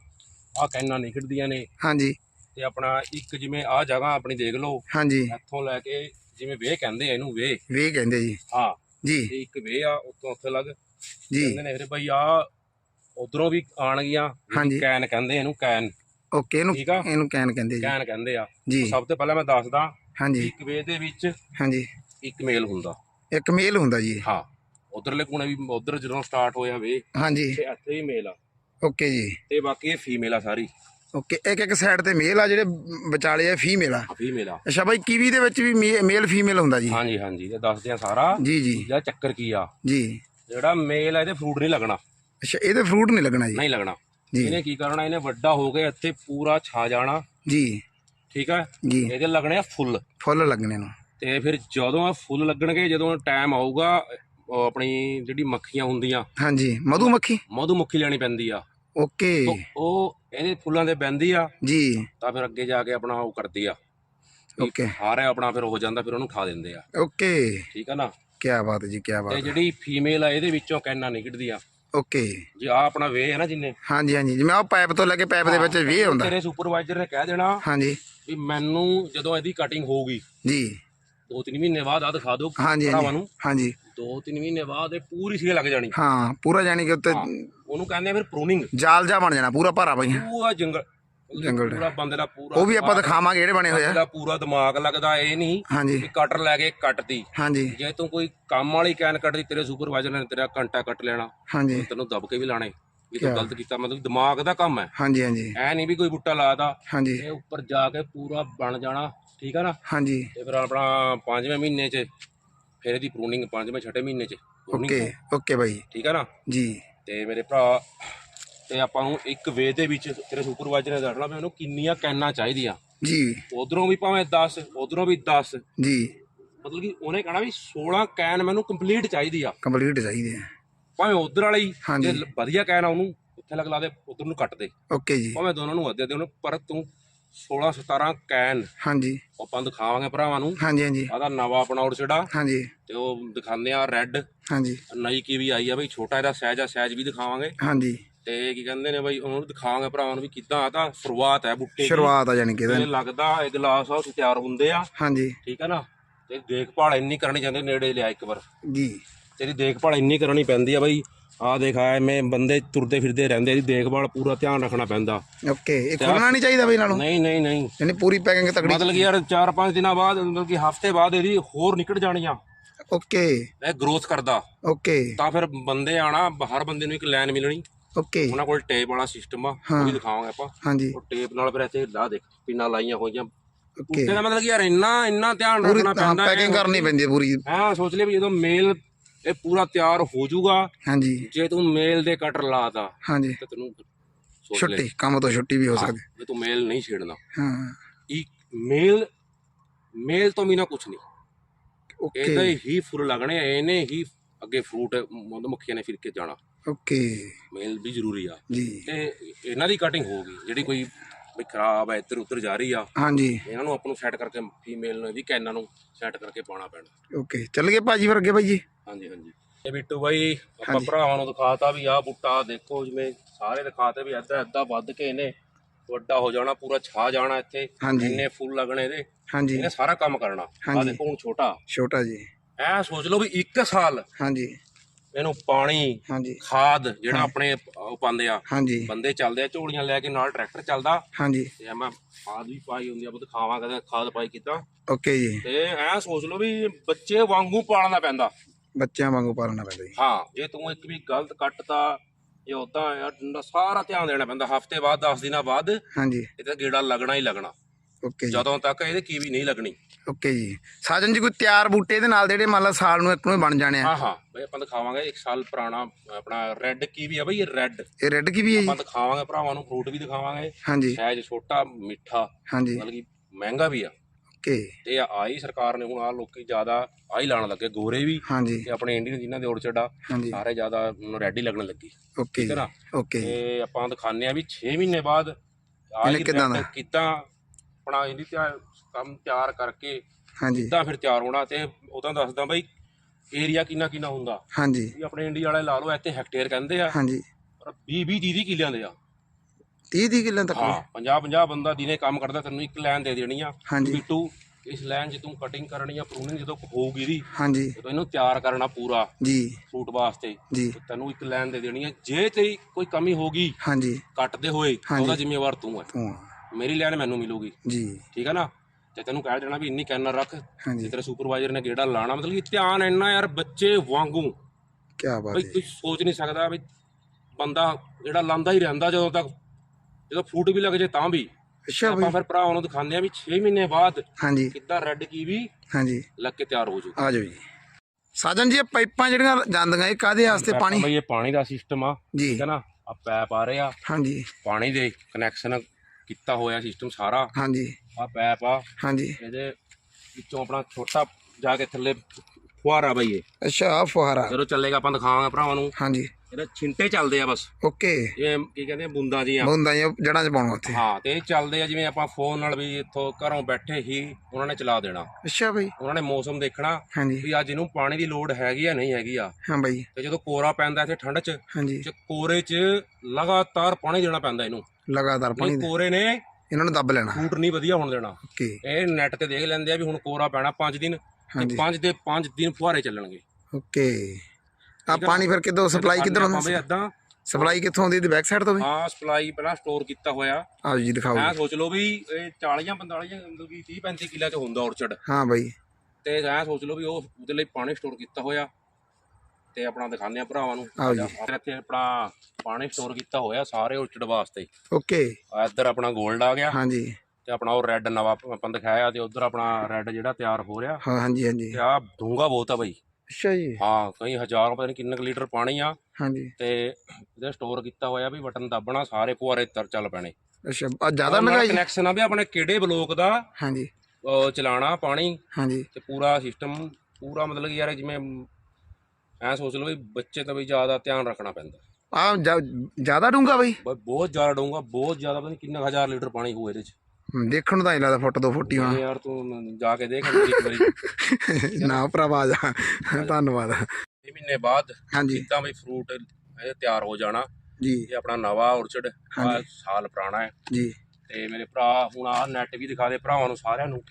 S2: ਆ ਕੈਨਾਂ ਨਿਕਲਦੀਆਂ ਨੇ।
S1: ਹਾਂਜੀ।
S2: ਤੇ ਆਪਣਾ ਇੱਕ ਜਿਵੇਂ ਆ ਜਗ੍ਹਾ ਆਪਣੀ ਦੇਖ ਲਓ
S1: ਹਾਂਜੀ।
S2: ਇੱਥੋਂ ਲੈ ਕੇ ਜਿਵੇਂ ਵੇਹ ਕਹਿੰਦੇ ਆ ਇਹਨੂੰ ਵੇਹ।
S1: ਵੇ ਕਹਿੰਦੇ ਜੀ।
S2: ਹਾਂ।
S1: ਜੀ।
S2: ਤੇ ਇੱਕ ਵੇਹ ਆ ਉੱਤੋਂ ਉੱਥੇ ਲੱਗ।
S1: ਜੀ।
S2: ਕਹਿੰਦੇ ਨੇ ਫਿਰ ਬਈ ਆ ਉਧਰੋਂ ਵੀ ਆਣਗੀਆਂ
S1: ਹਾਂਜੀ।
S2: ਕੈਨ ਕਹਿੰਦੇ ਇਹਨੂੰ ਕੈਨ।
S1: ਓਕੇ ਇਹਨੂੰ
S2: ਠੀਕ ਆ।
S1: ਇਹਨੂੰ ਕੈਨ ਕਹਿੰਦੇ ਜੀ।
S2: ਕੈਨ ਕਹਿੰਦੇ ਆ।
S1: ਜੀ।
S2: ਸਭ ਤੋਂ ਪਹਿਲਾਂ ਮੈਂ ਦੱਸਦਾ
S1: ਹਾਂਜੀ।
S2: ਇੱਕ ਵੇਹ ਦੇ ਵਿੱਚ
S1: ਹਾਂਜੀ।
S2: ਇੱਕ ਮੇਲ ਹੁੰਦਾ।
S1: ਇੱਕ ਮੇਲ ਹੁੰਦਾ ਜੀ
S2: ਹਾਂ। ਉਧਰਲੇ ਕੋਨੇ ਵੀ ਉਧਰ ਜਦੋਂ ਸਟਾਰਟ ਹੋਇਆ ਵੇ
S1: ਹਾਂਜੀ।
S2: ਤੇ ਇੱਥੇ ਹੀ ਮੇਲ ਆ।
S1: ਓਕੇ ਜੀ।
S2: ਤੇ ਬਾਕੀ ਇਹ ਫੀਮੇਲ ਆ ਸਾਰੀ।
S1: ਓਕੇ ਇੱਕ ਇੱਕ ਸਾਈਡ ਤੇ ਮੇਲ ਆ ਜਿਹੜੇ ਵਿਚਾਲੇ ਆ ਫੀਮੇਲ ਆ।
S2: ਫੀਮੇਲ ਆ।
S1: ਅੱਛਾ ਬਾਈ ਕੀਵੀ ਦੇ ਵਿੱਚ ਵੀ ਮੇਲ ਫੀਮੇਲ ਹੁੰਦਾ ਜੀ।
S2: ਹਾਂਜੀ ਹਾਂਜੀ ਇਹ ਦੱਸਦੇ ਆ ਸਾਰਾ।
S1: ਜੀ ਜੀ।
S2: ਇਹਦਾ ਚੱਕਰ ਕੀ ਆ?
S1: ਜੀ।
S2: ਜਿਹੜਾ ਮੇਲ ਆ ਇਹਦੇ ਫਰੂਟ ਨਹੀਂ ਲੱਗਣਾ।
S1: ਅੱਛਾ ਇਹਦੇ ਫਰੂਟ ਨਹੀਂ ਲੱਗਣਾ ਜੀ?
S2: ਨਹੀਂ ਲੱਗਣਾ।
S1: ਜੀ।
S2: ਇਹਨੇ ਕੀ ਕਰਨਾ ਇਹਨੇ ਵੱਡਾ ਹੋ ਕੇ ਇੱਥੇ ਪੂਰਾ ਛਾ ਜਾਣਾ।
S1: ਜੀ।
S2: ਠੀਕ ਹੈ?
S1: ਜੀ।
S2: ਇਹਦੇ ਲੱਗਣੇ ਆ ਫੁੱਲ।
S1: ਫੁੱਲ ਲੱਗਣੇ ਨੂੰ।
S2: ਤੇ ਫਿਰ ਜਦੋਂ ਆ ਫੁੱਲ ਲੱਗਣਗੇ ਜਦੋਂ ਟਾਈਮ ਆਊਗਾ ਉਹ ਆਪਣੀ ਜਿਹੜੀ ਮੱਖੀਆਂ ਹੁੰਦੀਆਂ।
S1: ਹਾਂਜੀ ਮਧੂ ਮੱਖੀ
S2: ਮਧੂ ਮੱਖੀ ਲੈਣੀ ਪੈਂਦੀ ਆ।
S1: ਓਕੇ।
S2: ਉਹ- ਉਹ ਇਹਦੇ ਫੁੱਲਾਂ ਦੇ ਬੈੰਦੀ ਆ।
S1: ਜੀ।
S2: ਤਾਂ ਫਿਰ ਅੱਗੇ ਜਾ ਕੇ ਆਪਣਾ ਉਹ ਕਰਦੀ ਆ।
S1: ਓਕੇ।
S2: ਹਾਰੇ ਆਪਣਾ ਫਿਰ ਹੋ ਜਾਂਦਾ ਫਿਰ ਉਹਨੂੰ ਖਾ ਦਿੰਦੇ ਆ।
S1: ਓਕੇ।
S2: ਠੀਕ ਆ ਨਾ?
S1: ਕੀ ਬਾਤ ਹੈ ਜੀ ਕੀ
S2: ਤੇ
S1: ਬਾਤ ਹੈ।
S2: ਜਿਹੜੀ ਫੀਮੇਲ ਆ ਇਹਦੇ ਵਿੱਚੋਂ ਕੈਨਾ ਨਿਕਲਦੀ ਆ
S1: ਓਕੇ।
S2: ਜੇ ਆ ਆਪਣਾ ਵੇ ਹੈ ਨਾ ਜਿੰਨੇ।
S1: ਹਾਂਜੀ ਹਾਂਜੀ। ਜਿਵੇਂ ਆਹ ਪਾਈਪ ਤੋਂ ਲੈ ਕੇ ਪਾਈਪ ਦੇ ਵਿੱਚ ਵੀ ਹੁੰਦਾ।
S2: ਤੇਰੇ ਸੁਪਰਵਾਈਜ਼ਰ ਨੇ ਕਹਿ ਦੇਣਾ
S1: ਹਾਂਜੀ।
S2: ਵੀ ਮੈਨੂੰ ਜਦੋਂ ਇਹਦੀ ਕਟਿੰਗ ਹੋਊਗੀ
S1: ਜੀ।
S2: ਦੋ ਤਿੰਨ ਮਹੀਨੇ ਬਾਅਦ ਆ ਦਿਖਾ ਦਿਓ
S1: ਹਾਂਜੀ
S2: ਭਰਾਵਾਂ
S1: ਹਾਂਜੀ
S2: ਨੂੰ।
S1: ਹਾਂਜੀ।
S2: ਦੋ ਤਿੰਨ ਮਹੀਨੇ ਬਾਅਦ ਇਹ ਪੂਰੀ ਸੀਲ ਲੱਗ ਜਾਣੀ।
S1: ਹਾਂ ਪੂਰਾ ਜਾਨੀ ਕਿ ਉੱਤੇ
S2: ਉਹਨੂੰ ਕਹਿੰਦੇ ਆ ਫਿਰ ਪ੍ਰੂਨਿੰਗ
S1: ਜਾਲ ਜਾ ਬਣ ਜਾਣਾ ਪੂਰਾ ਭਾਰਾ ਬਈ
S2: ਪੂਰਾ ਜੰਗਲ।
S1: ਜੰਗਲ
S2: ਪੂਰਾ ਬੰਦੇ ਦਾ ਪੂਰਾ
S1: ਉਹ ਵੀ ਆਪਾਂ ਦਿਖਾਵਾਂਗੇ ਜਿਹੜੇ ਬਣੇ ਹੋਏ ਆ।
S2: ਇਹਦਾ ਪੂਰਾ ਦਿਮਾਗ ਲੱਗਦਾ ਇਹ ਨਹੀਂ
S1: ਹਾਂਜੀ।
S2: ਵੀ ਕਟਰ ਲੈ ਕੇ ਕੱਟਦੀ।
S1: ਹਾਂਜੀ।
S2: ਜੇ ਤੂੰ ਕੋਈ ਕੰਮ ਵਾਲੀ ਕੈਨ ਕੱਟਦੀ ਤੇਰੇ ਸੁਪਰਵਾਈਜ਼ਰ ਨੇ ਤੇਰਾ ਘੰਟਾ ਕੱਟ ਲੈਣਾ।
S1: ਹਾਂਜੀ।
S2: ਤੈਨੂੰ ਦਬ ਕੇ ਵੀ ਲਾਣੇ। ਵੀ ਤੂੰ ਗਲਤ ਕੀਤਾ ਮਤਲਬ ਦਿਮਾਗ ਦਾ ਕੰਮ ਹੈ।
S1: ਹਾਂਜੀ ਹਾਂਜੀ।
S2: ਐ ਨਹੀਂ ਵੀ ਕੋਈ ਬੁੱਟਾ ਲਾਦਾ।
S1: ਹਾਂਜੀ।
S2: ਇਹ ਉੱਪਰ ਜਾ ਕੇ ਪੂਰਾ ਬਣ ਜਾਣਾ। ਠੀਕ ਆ ਨਾ?
S1: ਹਾਂਜੀ।
S2: ਤੇ ਫਿਰ ਆਪਣਾ ਪੰਜਵੇਂ ਮਹੀਨੇ 'ਚ ਫਿਰ ਇਹਦੀ ਪ੍ਰੂਨਿੰਗ ਪੰਜਵੇਂ ਛਠੇ ਮਹੀਨੇ 'ਚ। pruning
S1: ਓਕੇ ਓਕੇ ਬਾਈ।
S2: ਠੀਕ ਆ ਨਾ?
S1: ਜੀ।
S2: ਤੇ ਮੇਰੇ ਭਰਾ ਤੇ ਆਪਾਂ ਨੂੰ ਇੱਕ ਵੇ ਦੇ ਵਿੱਚ ਤੇਰੇ ਸੁਪਰਵਾਈਜ਼ਰ ਨੇ ਦੱਸਣਾ ਵੀ ਉਹਨੂੰ ਕਿੰਨੀਆਂ ਕੈਨਾਂ ਚਾਹੀਦੀਆਂ।
S1: ਜੀ।
S2: ਉਧਰੋਂ ਵੀ ਭਾਵੇਂ 10 ਉਧਰੋਂ ਵੀ 10
S1: ਜੀ।
S2: ਮਤਲਬ ਕਿ ਉਹਨੇ ਕਹਣਾ ਵੀ 16 ਕੈਨ ਮੈਨੂੰ ਕੰਪਲੀਟ ਚਾਹੀਦੀ ਆ।
S1: ਕੰਪਲੀਟ ਚਾਹੀਦੇ ਆ।
S2: ਭਾਵੇਂ ਉਧਰ ਵਾਲੀ। ਜੇ ਵਧੀਆ ਕੈਨ ਆ ਉਹਨੂੰ ਉੱਥੇ ਲਗ ਲਾ ਦੇ ਉਧਰ ਨੂੰ ਕੱਟ ਦੇ।
S1: ਓਕੇ ਜੀ।
S2: ਭਾਵੇਂ ਦੋਨਾਂ ਨੂੰ ਅੱਧੇ ਦੇ ਉਹਨੂੰ ਪਰ ਤੂੰ 16 17 ਕੈਨ
S1: ਹਾਂਜੀ।
S2: ਆਪਾਂ ਦਿਖਾਵਾਂਗੇ ਭਰਾਵਾਂ ਨੂੰ।
S1: ਹਾਂਜੀ ਹਾਂਜੀ।
S2: ਆਦਾ ਨਵਾਂ ਆਪਣਾ ਔਰ ਜਿਹੜਾ।
S1: ਹਾਂਜੀ।
S2: ਤੇ ਉਹ ਦਿਖਾਉਂਦੇ ਆ ਰੈੱਡ
S1: ਹਾਂਜੀ।
S2: ਨਈ ਕੀ ਵੀ ਆਈ ਆ ਬਈ ਛੋਟਾ ਇਹਦਾ ਸਾਈਜ਼ ਆ ਸਾਈਜ਼ ਵੀ ਦਿਖਾਵਾਂਗੇ।
S1: ਹਾਂਜੀ।
S2: ਤੇ ਕੀ ਕਹਿੰਦੇ ਨੇ ਬਈ ਉਹਨੂੰ ਦਿਖਾਵਾਂਗੇ ਭਰਾਵਾਂ ਨੂੰ ਵੀ ਕਿੱਦਾਂ ਆ ਤਾਂ ਸ਼ੁਰੂਆਤ ਹੈ ਬੁੱਟੇ ਦੀ।
S1: ਸ਼ੁਰੂਆਤ ਆ ਜਾਣੀ ਕਿ
S2: ਇਹ
S1: ਇਹਦਾ
S2: ਲੱਗਦਾ ਇਹ ਗਲਾਸ ਆ 'ਚ ਤਿਆਰ ਹੁੰਦੇ ਆ।
S1: ਹਾਂਜੀ।
S2: ਠੀਕ ਹੈ ਨਾ? ਤੇ ਦੇਖਭਾਲ ਇੰਨੀ ਕਰਨੀ ਚਾਹੁੰਦੇ ਨੇੜੇ ਲਿਆ ਇੱਕ ਵਾਰ।
S1: ਜੀ।
S2: ਤੇਰੀ ਦੇਖਭਾਲ ਇੰਨੀ ਕਰਨੀ ਪੈਂਦੀ ਆ ਬਈ। ਆ ਦੇਖਾ ਐਵੇਂ ਬੰਦੇ ਤੁਰਦੇ ਫਿਰਦੇ ਰਹਿੰਦੇ ਇਹਦੀ ਦੇਖਭਾਲ ਪੂਰਾ ਧਿਆਨ ਰੱਖਣਾ ਪੈਂਦਾ।
S1: ਓਕੇ ਇਹ ਖੋਲਣਾ ਨਹੀਂ ਚਾਹੀਦਾ ਬਈ ਨਾਲੋਂ?
S2: ਨਹੀਂ ਨਹੀਂ ਨਹੀਂ।
S1: ਯਾਨੀ ਪੂਰੀ ਪੈਕਿੰਗ ਤਕੜੀ
S2: ਮਤਲਬ ਕਿ ਯਾਰ 4-5 ਦਿਨਾਂ ਬਾਅਦ ਮਤਲਬ ਕਿ ਹਫ਼ਤੇ ਬਾਅਦ ਇਹਦੀ ਹੋਰ ਨਿਕਲ ਜਾਣੀਆਂ
S1: ਓਕੇ।
S2: ਇਹ ਗਰੋਥ ਕਰਦਾ।
S1: ਓਕੇ।
S2: ਤਾਂ ਫਿਰ ਬੰਦੇ ਆਣਾ ਹਰ ਬੰਦੇ ਨੂੰ ਇੱਕ ਲਾਈਨ ਮਿਲਣੀ।
S1: ਓਕੇ
S2: ਉਹਨਾਂ ਕੋਲ ਟੇਪ ਵਾਲਾ ਸਿਸਟਮ ਆ ਉਹ ਵੀ ਦਿਖਾਵਾਂਗੇ ਆਪਾਂ।
S1: ਹਾਂਜੀ।
S2: ਉਹ ਟੇਪ ਨਾਲ ਫਿਰ ਇੱਥੇ ਲਾ ਦੇਖ ਪਿੰਨਾਂ ਲਾਈਆਂ ਹੋਈਆਂ।
S1: ਓਕੇ
S2: ਦਾ ਮਤਲਬ ਕਿ ਯਾਰ ਇੰਨਾ ਇੰਨਾ ਧਿਆਨ ਰੱਖਣਾ
S1: ਹਾਂ
S2: ਪੈਂਦਾ
S1: ਪੈਕਿੰਗ ਕਰਨੀ ਪੈਂਦੀ ਹੈ ਪੂਰੀ।
S2: ਹਾਂ ਸੋਚ ਲਿਆ ਵੀ ਜਦੋਂ ਮੇਲ ਇਹ ਪੂਰਾ ਤਿਆਰ ਹੋ ਜਾਊਗਾ
S1: ਹਾਂਜੀ।
S2: ਜੇ ਤੂੰ ਮੇਲ ਦੇ ਕਟਰ ਲਾਤਾ
S1: ਹਾਂਜੀ।
S2: ਤੇ ਤੈਨੂੰ
S1: ਛੁੱਟੀ ਕੰਮ ਤੋਂ ਛੁੱਟੀ ਵੀ ਹੋ ਸਕਦੀ।
S2: ਵੀ ਤੂੰ ਮੇਲ ਨਹੀਂ ਛੇੜਨਾ।
S1: ਹਾਂ।
S2: ਇਹ ਮੇਲ ਮੇਲ ਤੋਂ ਬਿਨਾ ਕੁਝ ਨਹੀਂ।
S1: ਓਕੇ
S2: ਇਹਦੇ ਹੀ ਫੁੱਲ ਲੱਗਣੇ ਇਹਨੇ ਹੀ ਅੱਗੇ ਫਰੂਟ ਮਧੂਮੱਖੀਆਂ ਨੇ ਫਿਰ ਕੇ ਜਾਣਾ।
S1: ਓਕੇ।
S2: ਮੇਲ ਵੀ ਜ਼ਰੂਰੀ ਆ।
S1: ਜੀ।
S2: ਤੇ ਇਹਨਾਂ ਦੀ ਕਟਿੰਗ ਹੋਊਗੀ ਜਿਹੜੀ ਕੋਈ ਵੀ ਖਰਾਬ ਹੈ ਇੱਧਰ ਉੱਧਰ ਜਾ ਰਹੀ ਆ
S1: ਹਾਂਜੀ।
S2: ਇਹਨਾਂ ਨੂੰ ਆਪਾਂ ਨੂੰ ਸੈੱਟ ਕਰਕੇ ਫੀਮੇਲ ਨੂੰ ਵੀ ਕੈਨਾਂ ਨੂੰ ਸੈੱਟ ਕਰਕੇ ਪਾਉਣਾ ਪੈਣਾ।
S1: ਓਕੇ ਚੱਲ ਗਏ ਭਾਜੀ ਫਿਰ ਅੱਗੇ ਜੀ।
S2: ਹਾਂਜੀ ਹਾਂਜੀ। ਇਹ ਬਿੱਟੂ ਬਾਈ ਆਪਾਂ ਭਰਾਵਾਂ ਨੂੰ ਦਿਖਾਤਾ ਵੀ ਆਹ ਬੂਟਾ ਦੇਖੋ ਜਿਵੇਂ ਸਾਰੇ ਦਿਖਾਤੇ ਵੀ ਅੱਧਾ ਅੱਧਾ ਵੱਧ ਕੇ ਇਹਨੇ ਵੱਡਾ ਹੋ ਜਾਣਾ ਪੂਰਾ ਛਾ ਜਾਣਾ ਇੱਥੇ ਇੰਨੇ ਫੁੱਲ ਲੱਗਣੇ ਇਹਦੇ।
S1: ਹਾਂਜੀ।
S2: ਇਹਨੇ ਸਾਰਾ ਕੰਮ ਕਰਨਾ। ਆ। ਦੇਖੋ ਹੁਣ ਛੋਟਾ।
S1: ਛੋਟਾ ਜੀ।
S2: ਐ ਸੋਚ ਲਓ ਵੀ ਇੱਕ ਸਾਲ
S1: ਹਾਂਜੀ।
S2: ਇਹਨੂੰ ਪਾਣੀ
S1: ਹਾਂਜੀ।
S2: ਖਾਦ ਜਿਹੜਾ ਆਪਣੇ ਉਹ ਪਾਉਂਦੇ ਆ।
S1: ਹਾਂਜੀ।
S2: ਬੰਦੇ ਚੱਲਦੇ ਆ ਝੋਲੀਆਂ ਲੈ ਕੇ ਨਾਲ ਟਰੈਕਟਰ ਚੱਲਦਾ।
S1: ਹਾਂਜੀ।
S2: ਤੇ ਮੈਂ ਖਾਦ ਵੀ ਪਾਈ ਹੁੰਦੀ ਆ ਉਹ ਦਿਖਾਵਾਂ ਕਦੇ ਖਾਦ ਪਾਈ ਕੀਤਾ।
S1: ਓਕੇ ਜੀ।
S2: ਤੇ ਐ ਸੋਚ ਲਓ ਵੀ ਬੱਚੇ ਵਾਂਗੂ ਪਾਲਣਾ ਪੈਂਦਾ।
S1: ਬੱਚਿਆਂ ਵਾਂਗੂ ਪਾਲਣਾ ਪੈਂਦਾ ਜੀ।
S2: ਹਾਂ ਜੇ ਤੂੰ ਇੱਕ ਵੀ ਗਲਤ ਕੱਟਤਾ ਇਹ ਉਦਾਂ ਯਾਰ ਸਾਰਾ ਧਿਆਨ ਦੇਣਾ ਪੈਂਦਾ। ਹਫ਼ਤੇ ਬਾਅਦ 10 ਦਿਨਾਂ ਬਾਅਦ
S1: ਹਾਂਜੀ।
S2: ਇਹਦਾ ਗੇੜਾ ਲੱਗਣਾ ਹੀ ਲੱਗਣਾ।
S1: ਓਕੇ ਜੀ।
S2: ਜਦੋਂ ਤੱਕ ਇਹਦੇ ਕੀਵੀ ਨਹੀਂ ਲੱਗਣੀ।
S1: ਓਕੇ ਜੀ। ਸਾਜਨ ਜੀ ਕੋਈ ਤਿਆਰ ਬੂਟੇ ਦੇ ਨਾਲ ਜਿਹੜੇ ਮੰਨ ਲਾ ਸਾਲ ਨੂੰ ਇੱਕ ਨੂੰ ਹੀ ਬਣ ਜਾਣੇ ਆ?
S2: ਹਾਂ ਹਾਂ। ਬਈ ਆਪਾਂ ਦਿਖਾਵਾਂਗੇ ਇੱਕ ਸਾਲ ਪੁਰਾਣਾ ਆਪਣਾ ਰੈੱਡ ਕੀਵੀ ਆ ਬਈ ਇਹ ਰੈੱਡ
S1: ਇਹ ਰੈੱਡ ਕੀ ਵੀ ਹੈ ਜੀ?
S2: ਆਪਾਂ ਦਿਖਾਵਾਂਗੇ ਭਰਾਵਾਂ ਨੂੰ ਫਰੂਟ ਵੀ ਦਿਖਾਵਾਂਗੇ।
S1: ਹਾਂਜੀ।
S2: ਸਾਈਜ਼ ਛੋਟਾ ਮਿੱਠਾ
S1: ਹਾਂਜੀ।
S2: ਮਤਲਬ ਕਿ ਮਹਿੰਗਾ ਵੀ ਆ।
S1: ਓਕੇ।
S2: ਤੇ ਆਈ ਸਰਕਾਰ ਨੇ ਹੁਣ ਆ ਲੋਕੀ ਜ਼ਿਆਦਾ ਆਈ ਲਾਣ ਲੱਗੇ ਗੋਰੇ ਵੀ।
S1: ਹਾਂਜੀ।
S2: ਤੇ ਆਪਣੇ ਇੰਡੀਅਨ ਜਿਨ੍ਹਾਂ ਦੇ ਔਰਚਰਡ ਆ
S1: ਹਾਂਜੀ।
S2: ਸਾਰੇ ਜ਼ਿਆਦਾ ਰੈੱਡ ਹੀ ਲੱਗਣ ਲੱਗੀ।
S1: ਓਕੇ
S2: ਠੀਕ
S1: ਜੀ
S2: ਨਾ?
S1: ਓਕੇ
S2: ਤੇ ਆਪਾਂ ਦਿਖਾਉਂਦੇ ਆ ਵੀ 6 ਮਹੀਨੇ ਬਾਅਦ
S1: ਇਹਨੇ
S2: ਆਈ
S1: ਕਿੱਦਾਂ ਦਾ?
S2: ਕੀਤਾ। ਆਪਣਾ ਇਹਦੀ ਤਿਆਰ ਕੰਮ ਤਿਆਰ ਕਰਕੇ
S1: ਹਾਂਜੀ।
S2: ਕਿੱਦਾਂ ਫਿਰ ਤਿਆਰ ਹੋਣਾ ਤੇ ਉਦੋਂ ਦੱਸਦਾ ਬਈ ਏਰੀਆ ਕਿੰਨਾ ਕਿੰਨਾ ਹੁੰਦਾ।
S1: ਹਾਂਜੀ।
S2: ਵੀ ਆਪਣੇ ਇੰਡੀਆ ਵਾਲੇ ਲਾ ਲਓ ਇੱਥੇ ਹੈਕਟੇਅਰ ਕਹਿੰਦੇ ਆ।
S1: ਹਾਂਜੀ।
S2: ਪਰ 20 20 30 ਕਿੱਲਿਆਂ ਦੇ ਆ।
S1: 30 30 ਕਿੱਲਿਆਂ ਤੱਕ?
S2: ਹਾਂ 50 50 ਬੰਦਾ ਦਿਨੇ ਕੰਮ ਕਰਦਾ ਤੈਨੂੰ ਇੱਕ ਲਾਈਨ ਦੇ ਦੇਣੀ ਆ।
S1: ਹਾਂਜੀ।
S2: ਤੂੰ ਇਸ ਲਾਈਨ 'ਚ ਤੂੰ ਕਟਿੰਗ ਕਰਨੀ ਆ ਪ੍ਰੂਨਿੰਗ ਜਦੋਂ ਹੋਊਗੀ ਦੀ
S1: ਹਾਂਜੀ।
S2: ਜਦੋਂ ਇਹਨੂੰ ਤਿਆਰ ਕਰਨਾ ਪੂਰਾ
S1: ਜੀ।
S2: ਫਰੂਟ ਵਾਸਤੇ।
S1: ਜੀ।
S2: ਤੇ ਤੈਨੂੰ ਇੱਕ ਲਾਈਨ ਦੇ ਦੇਣੀ ਆ। ਜੇ ਤੇਰੀ ਕੋਈ ਕਮੀ ਹੋਗੀ
S1: ਹਾਂਜੀ।
S2: ਕੱਟਦੇ ਹੋਏ ਤਾਂ। ਉਹਦਾ ਜ਼ਿੰਮੇਵਾਰ ਤੂੰ ਹੈ
S1: ਤੂੰ ਆ।
S2: ਮੇਰੀ ਲਾਈਨ ਮੈਨੂੰ ਮਿਲੂਗੀ।
S1: ਜੀ।
S2: ਠੀਕ ਹੈ ਨਾ? ਤੇ ਤੈਨੂੰ ਕਹਿ ਦੇਣਾ ਵੀ ਇੰਨੀ ਕੈਨਰ ਰੱਖ
S1: ਹਾਂਜੀ।
S2: ਜੇ ਤੇਰੇ ਸੁਪਰਵਾਈਜ਼ਰ ਨੇ ਗੇੜਾ ਲਾਣਾ। ਮਤਲਬ ਕਿ ਧਿਆਨ ਇੰਨਾ ਯਾਰ ਬੱਚੇ ਵਾਂਗੂ।
S1: ਕੀ ਬਾਤ
S2: ਬਈ
S1: ਹੈ।
S2: ਤੂੰ ਸੋਚ ਨਹੀਂ ਸਕਦਾ ਵੀ ਬੰਦਾ ਜਿਹੜਾ ਲਾਂਦਾ ਹੀ ਰਹਿੰਦਾ ਜਦੋਂ ਤੱਕ। ਜਦੋਂ ਫਰੂਟ ਵੀ ਲੱਗ ਜੇ ਤਾਂ ਵੀ।
S1: ਅੱਛਾ
S2: ਆਪਾਂ
S1: ਬਈ।
S2: ਫਿਰ ਭਰਾਵਾਂ ਨੂੰ ਦਿਖਾਉਂਦੇ ਆ ਵੀ 6 ਮਹੀਨੇ ਬਾਅਦ
S1: ਹਾਂਜੀ।
S2: ਕਿੱਦਾਂ ਰੈੱਡ ਕੀ ਵੀ
S1: ਹਾਂਜੀ।
S2: ਲੱਗ ਕੇ ਤਿਆਰ ਹੋ ਜੂ।
S1: ਆ ਜਾਓ ਜੀ। ਸਾਜਨ ਜੀ ਇਹ ਪਾਈਪਾਂ ਜਿਹੜੀਆਂ ਜਾਂਦੀਆਂ ਇਹ ਕਾਦੇ ਵਾਸਤੇ ਪਾਣੀ?
S2: ਬਈ ਇਹ ਪਾਣੀ ਦਾ ਸਿਸਟਮ ਆ।
S1: ਜੀ।
S2: ਠੀਕ ਹੈ ਨਾ? ਆ ਪੈਪ ਆ ਰਹੇ ਆ।
S1: ਹਾਂਜੀ।
S2: ਪਾਣੀ ਦੇ ਕਨੈਕਸ਼ਨ ਕੀਤਾ ਹੋਇਆ ਸਿਸਟਮ ਸਾਰਾ।
S1: ਹਾਂਜੀ।
S2: ਆ ਪੈਪ ਆ।
S1: ਹਾਂਜੀ।
S2: ਇਹਦੇ ਵਿੱਚੋਂ ਆਪਣਾ ਛੋਟਾ ਜਾ ਕੇ ਥੱਲੇ ਫੁਹਾਰਾ ਬਈ ਇਹ।
S1: ਅੱਛਾ ਆਹ ਫੁਹਾਰਾ।
S2: ਜਦੋਂ ਚੱਲੇਗਾ ਆਪਾਂ ਦਿਖਾਵਾਂਗੇ ਭਰਾਵਾਂ ਨੂੰ।
S1: ਹਾਂਜੀ।
S2: ਇਹਦੇ ਛਿੰਟੇ ਚੱਲਦੇ ਆ ਬਸ।
S1: ਓਕੇ।
S2: ਇਹ ਕੀ ਕਹਿੰਦੇ ਆ ਬੂੰਦਾਂ ਜੀਆਂ
S1: ਬੁੰਦਾਂ ਜੀ ਜੜਾਂ 'ਚ ਪਾਉਣਾ ਉੱਥੇ।
S2: ਹਾਂ ਤੇ ਇਹ ਚੱਲਦੇ ਆ ਜਿਵੇਂ ਆਪਾਂ ਫੋਨ ਨਾਲ ਵੀ ਇੱਥੋਂ ਘਰੋਂ ਬੈਠੇ ਹੀ ਉਹਨਾਂ ਨੇ ਚਲਾ ਦੇਣਾ।
S1: ਅੱਛਾ ਬਈ।
S2: ਉਹਨਾਂ ਨੇ ਮੌਸਮ ਦੇਖਣਾ
S1: ਹਾਂਜੀ।
S2: ਵੀ ਅੱਜ ਇਹਨੂੰ ਪਾਣੀ ਦੀ ਲੋੜ ਹੈਗੀ ਆ ਨਹੀਂ ਹੈਗੀ ਆ।
S1: ਹਾਂ ਬਈ।
S2: ਤੇ ਜਦੋਂ ਕੋਰਾ ਪੈਂਦਾ ਇੱਥੇ ਠੰਡ 'ਚ
S1: ਹਾਂਜੀ।
S2: ਚ ਕੋਰੇ 'ਚ ਲਗਾਤਾਰ ਪਾਣੀ ਦੇਣਾ ਪੈਂਦਾ ਇਹਨੂੰ।
S1: ਲਗਾਤਾਰ ਪਾਣੀ ਦੇ-
S2: ਕੋਰੇ ਨੇ।
S1: ਇਹਨਾਂ ਨੂੰ ਦੱਬ ਲੈਣਾ।
S2: ਫੂਟ ਨਹੀਂ ਵਧੀਆ ਹੋਣ ਦੇਣਾ।
S1: ਓਕੇ।
S2: ਇਹ ਨੈਟ ਤੇ ਦੇਖ ਲੈਂਦੇ ਆ ਵੀ ਹੁਣ ਕੋਰਾ ਪੈਣਾ 5 ਦਿਨ ਤੇ
S1: ਹਾਂਜੀ।
S2: 5 ਦੇ 5 ਦਿਨ ਫੁਹਾਰੇ ਚੱਲਣਗੇ।
S1: ਓਕੇ। ਆ ਪਾਣੀ ਫਿਰ ਕਿੱਦੋਂ? ਸਪਲਾਈ ਕਿੱਧਰ ਹੁੰਦਾ?
S2: ਏਦਾਂ
S1: ਸਪਲਾਈ ਕਿੱਥੋਂ ਆਉਂਦੀ ਇਹਦੀ ਬੈਕ ਸਾਈਡ ਤੋਂ ਵੀ?
S2: ਹਾਂ ਸਪਲਾਈ ਪਹਿਲਾਂ ਸਟੋਰ ਕੀਤਾ ਹੋਇਆ।
S1: ਆਓ ਜੀ ਦਿਖਾਓ
S2: ਐ
S1: ਜੀ।
S2: ਸੋਚ ਲਓ ਵੀ ਇਹ 40 45 ਮਤਲਬ ਕਿ 30 35 ਕਿੱਲਾ ਚ ਹੁੰਦਾ ਔਰਚਡ
S1: ਹਾਂ ਬਈ।
S2: ਤੇ ਐ ਸੋਚ ਲਓ ਵੀ ਉਹ ਉਹਦੇ ਲਈ ਪਾਣੀ ਸਟੋਰ ਕੀਤਾ ਹੋਇਆ। ਤੇ ਆਪਣਾ ਦਿਖਾਉਂਦੇ ਆ ਭਰਾਵਾਂ ਨੂੰ।
S1: ਆਓ ਜੀ।
S2: ਆਪਣੇ ਇੱਥੇ ਆਪਣਾ ਪਾਣੀ ਸਟੋਰ ਕੀਤਾ ਹੋਇਆ ਸਾਰੇ ਔਰਚਡ ਵਾਸਤੇ।
S1: ਓਕੇ।
S2: ਆ ਇੱਧਰ ਆਪਣਾ 골ਡ ਆ ਗਿਆ।
S1: ਹਾਂਜੀ।
S2: ਤੇ ਆਪਣਾ ਉਹ ਰੈੱਡ ਨਵਾਂ ਆਪਾਂ ਦਿਖਾਇਆ ਤੇ ਉਧਰ ਆਪਣਾ ਰੈੱਡ ਜਿਹੜਾ ਤਿਆਰ ਹੋ ਰਿਹਾ।
S1: ਹਾਂ ਹਾਂਜੀ ਹਾਂਜੀ।
S2: ਤੇ ਆ ਡੂੰਗਾ ਬਹੁਤ ਆ ਬਈ।
S1: ਅੱਛਾ ਜੀ।
S2: ਹਾਂ ਕਈ ਹਜ਼ਾਰ ਪਤਾ ਨਹੀਂ ਕਿੰਨੇ ਕੁ ਲੀਟਰ ਪਾਣੀ ਆ।
S1: ਹਾਂਜੀ।
S2: ਤੇ ਇਹਦੇ ਸਟੋਰ ਕੀਤਾ ਹੋਇਆ ਵੀ ਬਟਨ ਦੱਬਣਾ ਸਾਰੇ ਫੁਹਾਰੇ ਤਰ ਚੱਲ ਪੈਣੇ।
S1: ਅੱਛਾ ਆ ਜ਼ਿਆਦਾ ਮਹਿੰਗਾਈ?
S2: ਕਨੈਕਸ਼ਨ ਆ ਵੀ ਆਪਣੇ ਕਿਹੜੇ ਬਲੋਕ ਦਾ
S1: ਹਾਂਜੀ।
S2: ਅਹ, ਚਲਾਣਾ ਪਾਣੀ
S1: ਹਾਂਜੀ।
S2: ਤੇ ਪੂਰਾ ਸਿਸਟਮ ਪੂਰਾ ਮਤਲਬ ਕਿ ਯਾਰ ਜਿਵੇਂ ਐ ਸੋਚ ਲਓ ਵੀ ਬੱਚੇ ਤਾਂ ਵੀ ਜ਼ਿਆਦਾ ਧਿਆਨ ਰੱਖਣਾ ਪੈਂਦਾ।
S1: ਆ ਜ਼ਿਆਦਾ ਡੂੰਗਾ ਬਈ?
S2: ਬਈ ਬਹੁਤ ਜ਼ਿਆਦਾ ਡੂੰਗਾ ਬਹੁਤ ਜ਼ਿਆਦਾ ਪਤਾ ਨਹੀਂ ਕਿੰਨਾ ਹਜ਼ਾਰ ਲੀਟਰ ਪਾਣੀ ਹੋਊ ਇਹਦੇ ਚ।
S1: ਦੇਖਣ ਨੂੰ ਤਾਂ ਨਹੀਂ ਲੱਗਦਾ ਫੁੱਟ ਦੋ ਫੁੱਟੀ ਹੋਣਾ।
S2: ਯਾਰ ਤੂੰ ਜਾ ਕੇ ਦੇਖ ਇੱਕ ਵਾਰੀ।
S1: ਨਾ ਭਰਾਵਾ ਜਾ। ਧੰਨਵਾਦ।
S2: ਇਹ ਮਹੀਨੇ ਬਾਅਦ ਜਿੱਦਾਂ ਵੀ ਫਰੂਟ ਇਹ ਤਿਆਰ ਹੋ ਜਾਣਾ।
S1: ਜੀ।
S2: ਇਹ ਆਪਣਾ ਨਵਾਂ ਔਰਚਡ ਸਾਲ ਪੁਰਾਣਾ ਹੈ।
S1: ਜੀ।
S2: ਤੇ ਮੇਰੇ ਭਰਾ ਹੁਣ ਆ ਨੈਟ ਵੀ ਦਿਖਾ ਦੇ ਭਰਾਵਾਂ ਨੂੰ ਸਾਰਿਆਂ ਨੂੰ।